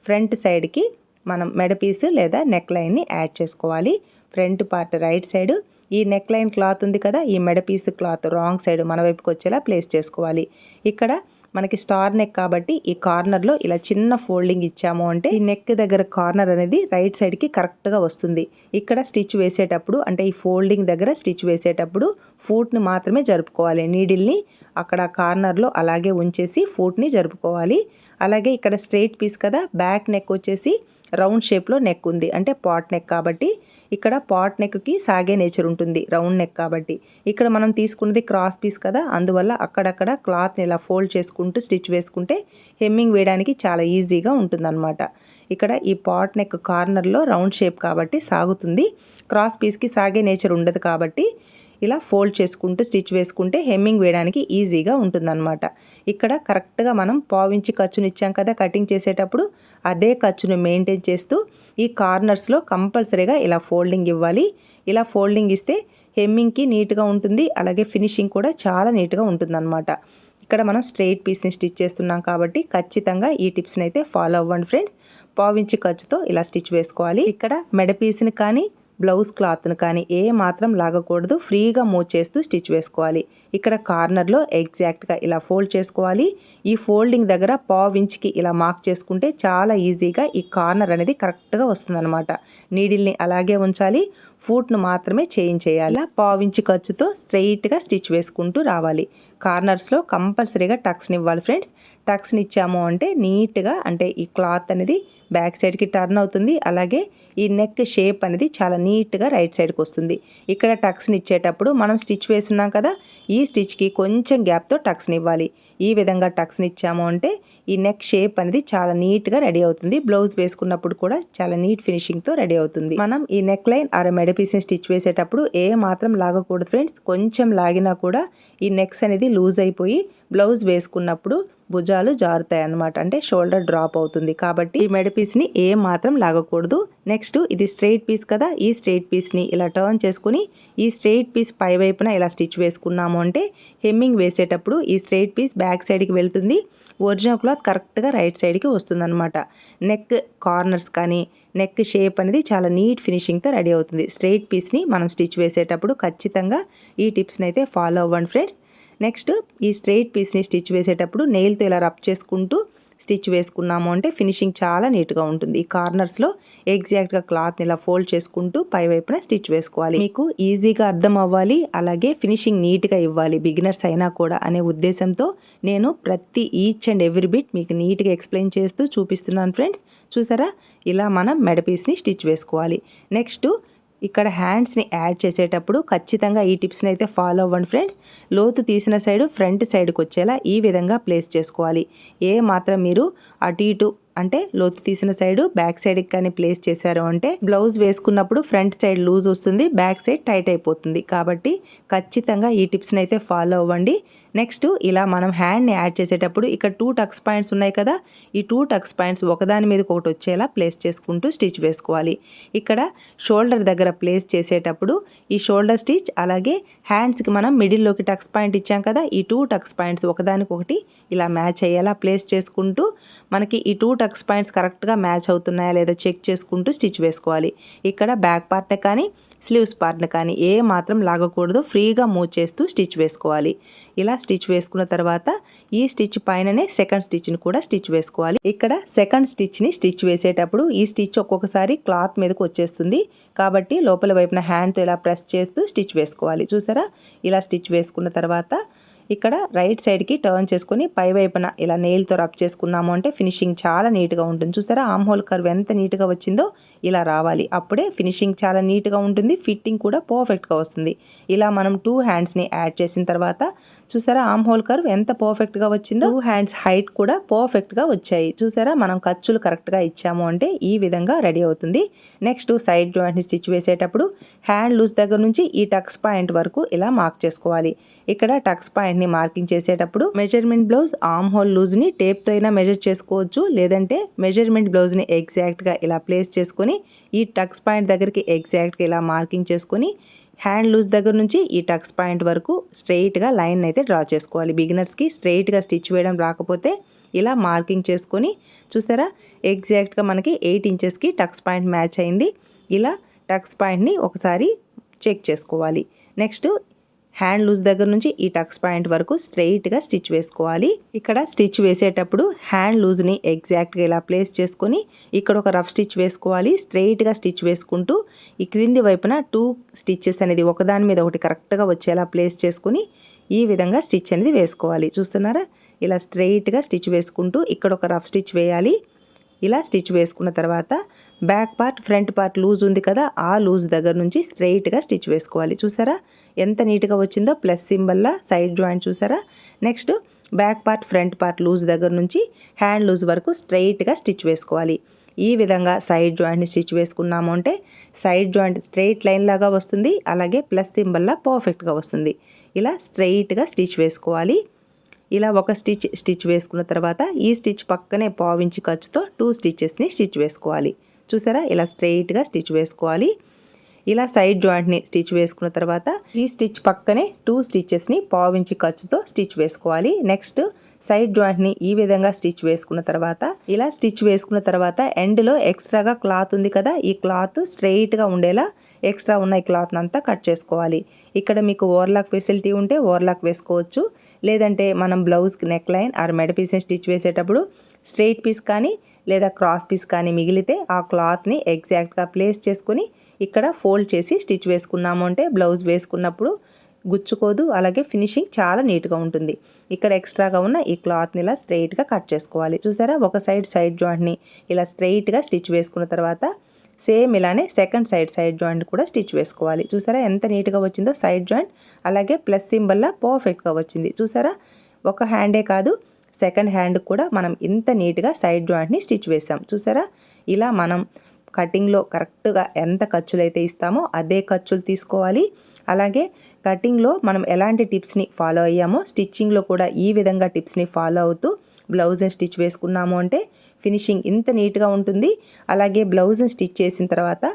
ఫ్రంట్ సైడ్కి మనం మెడ పీస్ లేదా నెక్ లైన్ని యాడ్ చేసుకోవాలి. Front part right side. ఈ నెక్ లైన్ క్లాత్ ఉంది కదా ఈ మెడ పీస్ క్లాత్ రాంగ్ సైడ్ మన వైపుకి వచ్చేలా ప్లేస్ చేసుకోవాలి. ఇక్కడ మనకి స్టార్ నెక్ కాబట్టి ఈ కార్నర్లో ఇలా చిన్న ఫోల్డింగ్ ఇచ్చాము అంటే ఈ నెక్ దగ్గర కార్నర్ అనేది రైట్ సైడ్కి కరెక్ట్గా వస్తుంది. ఇక్కడ స్టిచ్ వేసేటప్పుడు అంటే ఈ ఫోల్డింగ్ దగ్గర స్టిచ్ వేసేటప్పుడు ఫూట్ని మాత్రమే జరుపుకోవాలి. నీడిల్ని అక్కడ కార్నర్లో అలాగే ఉంచేసి ఫూట్ని జరుపుకోవాలి. అలాగే ఇక్కడ స్ట్రైట్ పీస్ కదా బ్యాక్ నెక్ వచ్చేసి రౌండ్ షేప్లో నెక్ ఉంది. అంటే పాట్ నెక్ కాబట్టి ఇక్కడ పాట్ నెక్కి సాగే నేచర్ ఉంటుంది రౌండ్ నెక్ కాబట్టి. ఇక్కడ మనం తీసుకున్నది క్రాస్ పీస్ కదా అందువల్ల అక్కడక్కడ క్లాత్ని ఇలా ఫోల్డ్ చేసుకుంటూ స్టిచ్ వేసుకుంటే హెమ్మింగ్ వేయడానికి చాలా ఈజీగా ఉంటుందన్నమాట. ఇక్కడ ఈ పాట్ నెక్ కార్నర్లో రౌండ్ షేప్ కాబట్టి సాగుతుంది. క్రాస్ పీస్కి సాగే నేచర్ ఉండదు కాబట్టి ఇలా ఫోల్డ్ చేసుకుంటూ స్టిచ్ వేసుకుంటే హెమ్మింగ్ వేయడానికి ఈజీగా ఉంటుందన్నమాట. ఇక్కడ కరెక్ట్గా మనం పావించి ఖర్చుని ఇచ్చాం కదా కటింగ్ చేసేటప్పుడు అదే ఖర్చును మెయింటైన్ చేస్తూ ఈ కార్నర్స్లో కంపల్సరీగా ఇలా ఫోల్డింగ్ ఇవ్వాలి. ఇలా ఫోల్డింగ్ ఇస్తే హెమ్మింగ్కి నీట్గా ఉంటుంది అలాగే ఫినిషింగ్ కూడా చాలా నీట్గా ఉంటుందన్నమాట. ఇక్కడ మనం స్ట్రెయిట్ పీస్ని స్టిచ్ చేస్తున్నాం కాబట్టి ఖచ్చితంగా ఈ టిప్స్ని అయితే ఫాలో అవ్వండి ఫ్రెండ్స్. పావించి ఖర్చుతో ఇలా స్టిచ్ వేసుకోవాలి. ఇక్కడ మెడ పీస్ని కానీ బ్లౌజ్ క్లాత్ను కానీ ఏ మాత్రం లాగకూడదు. ఫ్రీగా మూవ్ చేస్తూ స్టిచ్ వేసుకోవాలి. ఇక్కడ కార్నర్లో ఎగ్జాక్ట్గా ఇలా ఫోల్డ్ చేసుకోవాలి. ఈ ఫోల్డింగ్ దగ్గర పావు ఇంచ్కి ఇలా మార్క్ చేసుకుంటే చాలా ఈజీగా ఈ కార్నర్ అనేది కరెక్ట్గా వస్తుందన్నమాట. నీడిల్ని అలాగే ఉంచాలి. ఫూట్ను మాత్రమే చేంజ్ చేయాలి. పావించి ఖర్చుతో స్ట్రెయిట్గా స్టిచ్ వేసుకుంటూ రావాలి. కార్నర్స్లో కంపల్సరీగా టక్స్ని ఇవ్వాలి ఫ్రెండ్స్. టక్స్ని ఇచ్చాము అంటే నీట్గా అంటే ఈ క్లాత్ అనేది బ్యాక్ సైడ్కి టర్న్ అవుతుంది. అలాగే ఈ నెక్ షేప్ అనేది చాలా నీట్గా రైట్ సైడ్కి వస్తుంది. ఇక్కడ టక్స్ని ఇచ్చేటప్పుడు మనం స్టిచ్ వేస్తున్నాం కదా ఈ స్టిచ్కి కొంచెం గ్యాప్తో టక్స్ని ఇవ్వాలి. ఈ విధంగా టక్స్ని ఇచ్చాము అంటే ఈ నెక్ షేప్ అనేది చాలా నీట్గా రెడీ అవుతుంది. బ్లౌజ్ వేసుకున్నప్పుడు కూడా చాలా నీట్ ఫినిషింగ్తో రెడీ అవుతుంది. మనం ఈ నెక్ లైన్ అర మెడ స్టిచ్ వేసేటప్పుడు ఏ మాత్రం లాగకూడదు ఫ్రెండ్స్. కొంచెం లాగినా కూడా ఈ నెక్స్ అనేది లూజ్ అయిపోయి బ్లౌజ్ వేసుకున్నప్పుడు భుజాలు జారుతాయి అన్నమాట. అంటే షోల్డర్ డ్రాప్ అవుతుంది కాబట్టి ఈ మెడ పీస్ని ఏ మాత్రం లాగకూడదు. నెక్స్ట్ ఇది స్ట్రెయిట్ పీస్ కదా ఈ స్ట్రెయిట్ పీస్ని ఇలా టర్న్ చేసుకుని ఈ స్ట్రెయిట్ పీస్ పై వైపున ఇలా స్టిచ్ వేసుకున్నాము అంటే హెమ్మింగ్ వేసేటప్పుడు ఈ స్ట్రెయిట్ పీస్ బ్యాక్ బ్యాక్ సైడ్కి వెళ్తుంది. ఒరిజినల్ క్లాత్ కరెక్ట్గా రైట్ సైడ్కి వస్తుందన్నమాట. నెక్ కార్నర్స్ కానీ నెక్ షేప్ అనేది చాలా నీట్ ఫినిషింగ్తో రెడీ అవుతుంది. స్ట్రైట్ పీస్ని మనం స్టిచ్ వేసేటప్పుడు ఖచ్చితంగా ఈ టిప్స్ని అయితే ఫాలో అవ్వండి ఫ్రెండ్స్. నెక్స్ట్ ఈ స్ట్రైట్ పీస్ని స్టిచ్ వేసేటప్పుడు నెయిల్తో ఇలా రబ్ చేసుకుంటూ స్టిచ్ వేసుకున్నాము అంటే ఫినిషింగ్ చాలా నీట్గా ఉంటుంది. ఈ కార్నర్స్లో ఎగ్జాక్ట్గా క్లాత్ని ఇలా ఫోల్డ్ చేసుకుంటూ పై వైపున స్టిచ్ వేసుకోవాలి. మీకు ఈజీగా అర్థం అవ్వాలి అలాగే ఫినిషింగ్ నీట్గా ఇవ్వాలి బిగినర్స్ అయినా కూడా అనే ఉద్దేశంతో నేను ప్రతి ఈచ్ అండ్ ఎవ్రీ బిట్ మీకు నీట్గా ఎక్స్ప్లెయిన్ చేస్తూ చూపిస్తున్నాను ఫ్రెండ్స్. చూసారా? ఇలా మనం మెడపీస్ని స్టిచ్ వేసుకోవాలి. నెక్స్ట్ ఇక్కడ హ్యాండ్స్ని యాడ్ చేసేటప్పుడు ఖచ్చితంగా ఈ టిప్స్ని అయితే ఫాలో అవ్వండి ఫ్రెండ్స్ లోతు తీసిన సైడ్ ఫ్రంట్ సైడ్కి వచ్చేలా ఈ విధంగా ప్లేస్ చేసుకోవాలి. ఏ మాత్రం మీరు అటు ఇటు అంటే లోతు తీసిన సైడ్ బ్యాక్ సైడ్కి కానీ ప్లేస్ చేశారు అంటే బ్లౌజ్ వేసుకున్నప్పుడు ఫ్రంట్ సైడ్ లూజ్ వస్తుంది బ్యాక్ సైడ్ టైట్ అయిపోతుంది. కాబట్టి ఖచ్చితంగా ఈ టిప్స్ని అయితే ఫాలో అవ్వండి. నెక్స్ట్ ఇలా మనం హ్యాండ్ని యాడ్ చేసేటప్పుడు ఇక్కడ టూ టక్స్ పాయింట్స్ ఉన్నాయి కదా ఈ టూ టక్స్ పాయింట్స్ ఒకదాని మీద ఒకటి వచ్చేలా ప్లేస్ చేసుకుంటూ స్టిచ్ వేసుకోవాలి. ఇక్కడ షోల్డర్ దగ్గర ప్లేస్ చేసేటప్పుడు ఈ షోల్డర్ స్టిచ్ అలాగే హ్యాండ్స్కి మనం మిడిల్లోకి టక్స్ పాయింట్ ఇచ్చాం కదా ఈ టూ టక్స్ పాయింట్స్ ఒకదానికొకటి ఇలా మ్యాచ్ అయ్యేలా ప్లేస్ చేసుకుంటూ మనకి ఈ టూ టక్స్ పాయింట్స్ కరెక్ట్గా మ్యాచ్ అవుతున్నాయా లేదా చెక్ చేసుకుంటూ స్టిచ్ వేసుకోవాలి. ఇక్కడ బ్యాక్ పార్ట్నే కానీ స్లీవ్స్ పార్ట్ని కానీ ఏ మాత్రం లాగకూడదు. ఫ్రీగా మూవ్ చేస్తూ స్టిచ్ వేసుకోవాలి. ఇలా స్టిచ్ వేసుకున్న తర్వాత ఈ స్టిచ్ పైననే సెకండ్ స్టిచ్ని కూడా స్టిచ్ వేసుకోవాలి. ఇక్కడ సెకండ్ స్టిచ్ని స్టిచ్ వేసేటప్పుడు ఈ స్టిచ్ ఒక్కొక్కసారి క్లాత్ మీదకి వచ్చేస్తుంది. కాబట్టి లోపల వైపున హ్యాండ్తో ఇలా ప్రెస్ చేస్తూ స్టిచ్ వేసుకోవాలి. చూసారా? ఇలా స్టిచ్ వేసుకున్న తర్వాత ఇక్కడ రైట్ సైడ్కి టర్న్ చేసుకొని పై వైపున ఇలా నెయిల్తో రబ్ చేసుకున్నాము అంటే ఫినిషింగ్ చాలా నీట్గా ఉంటుంది. చూసారా ఆమ్ హోల్ కర్వ్ ఎంత నీట్గా వచ్చిందో ఇలా రావాలి. అప్పుడే ఫినిషింగ్ చాలా నీట్గా ఉంటుంది. ఫిట్టింగ్ కూడా పర్ఫెక్ట్గా వస్తుంది. ఇలా మనం టూ హ్యాండ్స్ని యాడ్ చేసిన తర్వాత చూసారా ఆమ్ హోల్ కర్వ్ ఎంత పర్ఫెక్ట్గా వచ్చిందో టూ హ్యాండ్స్ హైట్ కూడా పర్ఫెక్ట్గా వచ్చాయి. చూసారా మనం ఖర్చులు కరెక్ట్గా ఇచ్చాము అంటే ఈ విధంగా రెడీ అవుతుంది. నెక్స్ట్ సైడ్ జాయింట్ని స్టిచ్ వేసేటప్పుడు హ్యాండ్ లూజ్ దగ్గర నుంచి ఈ టక్స్ పాయింట్ వరకు ఇలా మార్క్ చేసుకోవాలి. ఇక్కడ టక్స్ పాయింట్ని మార్కింగ్ చేసేటప్పుడు మెజర్మెంట్ బ్లౌజ్ ఆమ్ హోల్ లూజ్ని టేప్తో అయినా మెజర్ చేసుకోవచ్చు లేదంటే మెజర్మెంట్ బ్లౌజ్ని ఎగ్జాక్ట్గా ఇలా ప్లేస్ చేసుకొని ఈ టక్స్ పాయింట్ దగ్గరికి ఎగ్జాక్ట్గా ఇలా మార్కింగ్ చేసుకొని హ్యాండ్ లూజ్ దగ్గర నుంచి ఈ టక్స్ పాయింట్ వరకు స్ట్రెయిట్గా లైన్ అయితే డ్రా చేసుకోవాలి. బిగినర్స్కి స్ట్రెయిట్గా స్టిచ్ వేయడం రాకపోతే ఇలా మార్కింగ్ చేసుకొని చూసారా? ఎగ్జాక్ట్గా మనకి ఎయిట్ ఇంచెస్కి టక్స్ పాయింట్ మ్యాచ్ అయింది. ఇలా టక్స్ పాయింట్ని ఒకసారి చెక్ చేసుకోవాలి. నెక్స్ట్ హ్యాండ్ లూజ్ దగ్గర నుంచి ఈ టక్స్ పాయింట్ వరకు స్ట్రెయిట్గా స్టిచ్ వేసుకోవాలి. ఇక్కడ స్టిచ్ వేసేటప్పుడు హ్యాండ్ లూజ్ని ఎగ్జాక్ట్గా ఇలా ప్లేస్ చేసుకొని ఇక్కడ ఒక రఫ్ స్టిచ్ వేసుకోవాలి. స్ట్రెయిట్గా స్టిచ్ వేసుకుంటూ ఈ క్రింది వైపున టూ స్టిచ్చెస్ అనేది ఒకదాని మీద ఒకటి కరెక్ట్గా వచ్చేలా ప్లేస్ చేసుకుని ఈ విధంగా స్టిచ్ అనేది వేసుకోవాలి. చూస్తున్నారా? ఇలా స్ట్రెయిట్గా స్టిచ్ వేసుకుంటూ ఇక్కడ ఒక రఫ్ స్టిచ్ వేయాలి. ఇలా స్టిచ్ వేసుకున్న తర్వాత back part front part loose ఉంది కదా ఆ లూజ్ దగ్గర నుంచి స్ట్రెయిట్గా స్టిచ్ వేసుకోవాలి. చూసారా? ఎంత నీట్గా వచ్చిందో ప్లస్ సింబల్లా సైడ్ జాయింట్ చూసారా? Next back part front part loose దగ్గర నుంచి హ్యాండ్ లూజ్ వరకు స్ట్రెయిట్గా స్టిచ్ వేసుకోవాలి. ఈ విధంగా సైడ్ జాయింట్ని స్టిచ్ వేసుకున్నాము అంటే సైడ్ జాయింట్ స్ట్రెయిట్ లైన్ లాగా వస్తుంది అలాగే ప్లస్ సింబల్లా పర్ఫెక్ట్గా వస్తుంది. ఇలా స్ట్రెయిట్గా స్టిచ్ వేసుకోవాలి. ఇలా ఒక స్టిచ్ స్టిచ్ వేసుకున్న తర్వాత ఈ స్టిచ్ పక్కనే పావించి ఖర్చుతో టూ స్టిచ్చెస్ని స్టిచ్ వేసుకోవాలి. చూసారా? ఇలా స్ట్రెయిట్గా స్టిచ్ వేసుకోవాలి. ఇలా సైడ్ జాయింట్ని స్టిచ్ వేసుకున్న తర్వాత ఈ స్టిచ్ పక్కనే టూ స్టిచ్చెస్ని పావించి ఖర్చుతో స్టిచ్ వేసుకోవాలి. నెక్స్ట్ సైడ్ జాయింట్ని ఈ విధంగా స్టిచ్ వేసుకున్న తర్వాత ఇలా స్టిచ్ వేసుకున్న తర్వాత ఎండ్లో ఎక్స్ట్రాగా క్లాత్ ఉంది కదా ఈ క్లాత్ స్ట్రెయిట్గా ఉండేలా ఎక్స్ట్రా ఉన్న ఈ క్లాత్ని అంతా కట్ చేసుకోవాలి. ఇక్కడ మీకు ఓవర్లాక్ ఫెసిలిటీ ఉంటే ఓవర్లాక్ వేసుకోవచ్చు. లేదంటే మనం బ్లౌజ్కి నెక్ లైన్ ఆర్ మెడ పీస్ని స్టిచ్ వేసేటప్పుడు స్ట్రెయిట్ పీస్ కానీ లేదా క్రాస్ పీస్ కానీ మిగిలితే ఆ క్లాత్ని ఎగ్జాక్ట్గా ప్లేస్ చేసుకుని ఇక్కడ ఫోల్డ్ చేసి స్టిచ్ వేసుకున్నాము. అంటే బ్లౌజ్ వేసుకున్నప్పుడు గుచ్చుకోదు. అలాగే ఫినిషింగ్ చాలా నీట్గా ఉంటుంది. ఇక్కడ ఎక్స్ట్రాగా ఉన్న ఈ క్లాత్ని ఇలా స్ట్రెయిట్గా కట్ చేసుకోవాలి. చూసారా? ఒక సైడ్ సైడ్ జాయింట్ని ఇలా స్ట్రెయిట్గా స్టిచ్ వేసుకున్న తర్వాత సేమ్ ఇలానే సెకండ్ సైడ్ సైడ్ జాయింట్ కూడా స్టిచ్ వేసుకోవాలి. చూసారా? ఎంత నీట్గా వచ్చిందో సైడ్ జాయింట్. అలాగే ప్లస్ సింబల్లా పర్ఫెక్ట్గా వచ్చింది. చూసారా? ఒక హ్యాండే కాదు. సెకండ్ హ్యాండ్ కూడా మనం ఇంత నీట్గా సైడ్ జాయింట్ని స్టిచ్ వేసాం. చూసారా? ఇలా మనం కటింగ్లో కరెక్ట్గా ఎంత ఖర్చులు అయితే ఇస్తామో అదే ఖర్చులు తీసుకోవాలి. అలాగే కటింగ్లో మనం ఎలాంటి టిప్స్ని ఫాలో అయ్యామో స్టిచ్చింగ్లో కూడా ఈ విధంగా టిప్స్ని ఫాలో అవుతూ బ్లౌజ్ని స్టిచ్ వేసుకున్నాము అంటే ఫినిషింగ్ ఇంత నీట్గా ఉంటుంది. అలాగే బ్లౌజ్ని స్టిచ్ చేసిన తర్వాత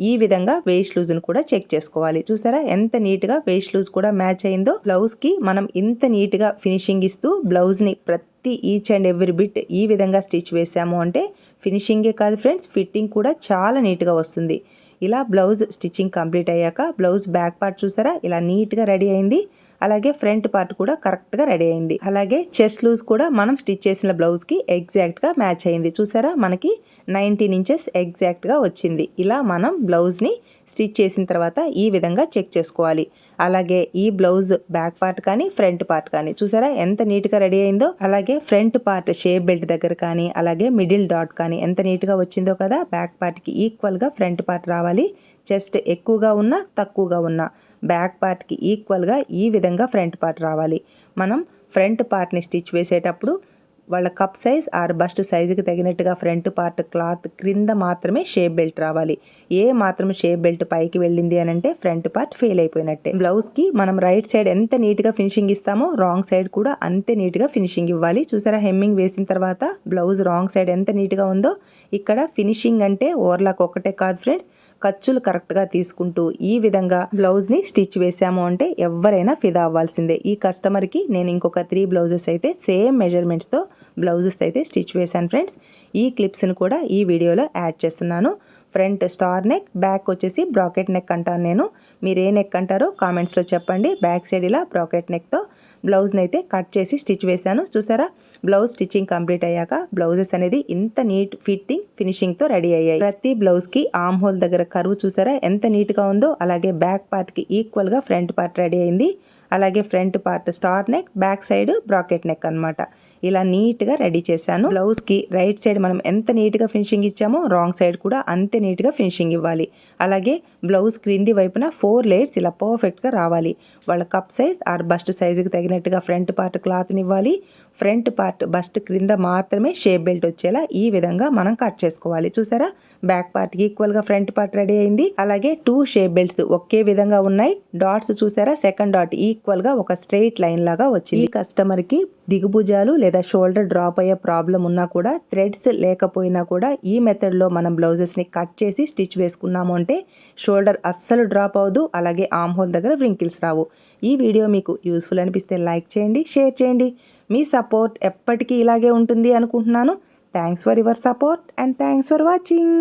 ఈ విధంగా వేస్ట్ లూజ్ని కూడా చెక్ చేసుకోవాలి. చూసారా? ఎంత నీట్గా వేస్ట్ లూజ్ కూడా మ్యాచ్ అయిందో. బ్లౌజ్కి మనం ఇంత నీట్గా ఫినిషింగ్ ఇస్తూ బ్లౌజ్ని ప్రతి ఈచ్ అండ్ ఎవ్రీ బిట్ ఈ విధంగా స్టిచ్ వేసాము అంటే ఫినిషింగే కాదు ఫ్రెండ్స్ ఫిట్టింగ్ కూడా చాలా నీట్గా వస్తుంది. ఇలా బ్లౌజ్ స్టిచ్చింగ్ కంప్లీట్ అయ్యాక బ్లౌజ్ బ్యాక్ పార్ట్ చూసారా? ఇలా నీట్గా రెడీ అయింది. అలాగే ఫ్రంట్ పార్ట్ కూడా కరెక్ట్గా రెడీ అయింది. అలాగే చెస్ట్ లూజ్ కూడా మనం స్టిచ్ చేసిన బ్లౌజ్కి ఎగ్జాక్ట్గా మ్యాచ్ అయింది. చూసారా? మనకి నైన్టీన్ ఇంచెస్ ఎగ్జాక్ట్గా వచ్చింది. ఇలా మనం బ్లౌజ్ని స్టిచ్ చేసిన తర్వాత ఈ విధంగా చెక్ చేసుకోవాలి. అలాగే ఈ బ్లౌజ్ బ్యాక్ పార్ట్ కానీ ఫ్రంట్ పార్ట్ కానీ చూసారా? ఎంత నీట్గా రెడీ అయిందో? అలాగే ఫ్రంట్ పార్ట్ షేప్ బెల్ట్ దగ్గర కానీ అలాగే మిడిల్ డాట్ కానీ ఎంత నీట్గా వచ్చిందో కదా? బ్యాక్ పార్ట్కి ఈక్వల్గా ఫ్రంట్ పార్ట్ రావాలి. చెస్ట్ ఎక్కువగా ఉన్నా తక్కువగా ఉన్నా. బ్యాక్ పార్ట్కి ఈక్వల్గా ఈ విధంగా ఫ్రంట్ పార్ట్ రావాలి. మనం ఫ్రంట్ పార్ట్ని స్టిచ్ వేసేటప్పుడు వాళ్ళ కప్ సైజ్ ఆర్ బస్ట్ సైజుకి తగినట్టుగా ఫ్రంట్ పార్ట్ క్లాత్ క్రింద మాత్రమే షేప్ బెల్ట్ రావాలి. ఏ మాత్రం షేప్ బెల్ట్ పైకి వెళ్ళింది అని అంటే ఫ్రంట్ పార్ట్ ఫెయిల్ అయిపోయినట్టే. బ్లౌజ్కి మనం రైట్ సైడ్ ఎంత నీట్గా ఫినిషింగ్ ఇస్తామో రాంగ్ సైడ్ కూడా అంతే నీట్గా ఫినిషింగ్ ఇవ్వాలి. చూసారా హెమ్మింగ్ వేసిన తర్వాత బ్లౌజ్ రాంగ్ సైడ్ ఎంత నీట్గా ఉందో. ఇక్కడ ఫినిషింగ్ అంటే ఓవర్లాక్ ఒకటే కాదు ఫ్రెండ్స్. ఖర్చులు కరెక్ట్గా తీసుకుంటూ ఈ విధంగా బ్లౌజ్ని స్టిచ్ వేసాము అంటే ఎవరైనా ఫిదా అవ్వాల్సిందే. ఈ కస్టమర్కి నేను ఇంకొక త్రీ బ్లౌజెస్ అయితే సేమ్ మెజర్మెంట్స్తో బ్లౌజెస్ అయితే స్టిచ్ వేశాను ఫ్రెండ్స్. ఈ క్లిప్స్ని కూడా ఈ వీడియోలో యాడ్ చేస్తున్నాను. ఫ్రంట్ స్టార్ నెక్ బ్యాక్ వచ్చేసి బ్రాకెట్ నెక్ అంటాను నేను. మీరు ఏ నెక్ అంటారో కామెంట్స్లో చెప్పండి. బ్యాక్ సైడ్ ఇలా బ్రాకెట్ నెక్తో బ్లౌజ్ని అయితే కట్ చేసి స్టిచ్ వేశాను. చూసారా? బ్లౌజ్ స్టిచ్చింగ్ కంప్లీట్ అయ్యాక బ్లౌజెస్ అనేది ఇంత నీట్ ఫిట్టింగ్ ఫినిషింగ్తో రెడీ అయ్యాయి. ప్రతి బ్లౌజ్కి ఆమ్ హోల్ దగ్గర కరువు చూసారా? ఎంత నీట్గా ఉందో అలాగే బ్యాక్ పార్ట్కి ఈక్వల్గా ఫ్రంట్ పార్ట్ రెడీ అయింది. అలాగే front part star neck back side bracket neck అనమాట ఇలా నీట్గా రెడీ చేశాను. బ్లౌజ్కి రైట్ సైడ్ మనం ఎంత నీట్గా ఫినిషింగ్ ఇచ్చామో రాంగ్ సైడ్ కూడా అంతే నీట్గా ఫినిషింగ్ ఇవ్వాలి. అలాగే బ్లౌజ్ క్రింది వైపున ఫోర్ లేయర్స్ ఇలా పర్ఫెక్ట్గా రావాలి. వాళ్ళ కప్ సైజ్ ఆర్ బస్ట్ సైజుకి తగినట్టుగా ఫ్రంట్ పార్ట్ క్లాత్ని ఇవ్వాలి. ఫ్రంట్ పార్ట్ బస్ట్ క్రింద మాత్రమే షేప్ బెల్ట్ వచ్చేలా ఈ విధంగా మనం కట్ చేసుకోవాలి. చూసారా? బ్యాక్ పార్ట్ ఈక్వల్గా ఫ్రంట్ పార్ట్ రెడీ అయింది. అలాగే టూ షేప్ బెల్ట్స్ ఒకే విధంగా ఉన్నాయి. డాట్స్ చూసారా? సెకండ్ డాట్ ఈక్వల్గా ఒక స్ట్రెయిట్ లైన్ లాగా వచ్చింది. కస్టమర్కి దిగుభుజాలు లేదా షోల్డర్ డ్రాప్ అయ్యే ప్రాబ్లం ఉన్నా కూడా థ్రెడ్స్ లేకపోయినా కూడా ఈ మెథడ్లో మనం బ్లౌజెస్ని కట్ చేసి స్టిచ్ వేసుకున్నాము అంటే షోల్డర్ అస్సలు డ్రాప్ అవ్వదు అలాగే ఆమ్ హోల్ దగ్గర వ్రింకిల్స్ రావు. ఈ వీడియో మీకు యూస్ఫుల్ అనిపిస్తే లైక్ చేయండి షేర్ చేయండి. మీ సపోర్ట్ ఎప్పటికీ ఇలాగే ఉంటుంది అనుకుంటున్నాను. Thanks for your support and thanks for watching.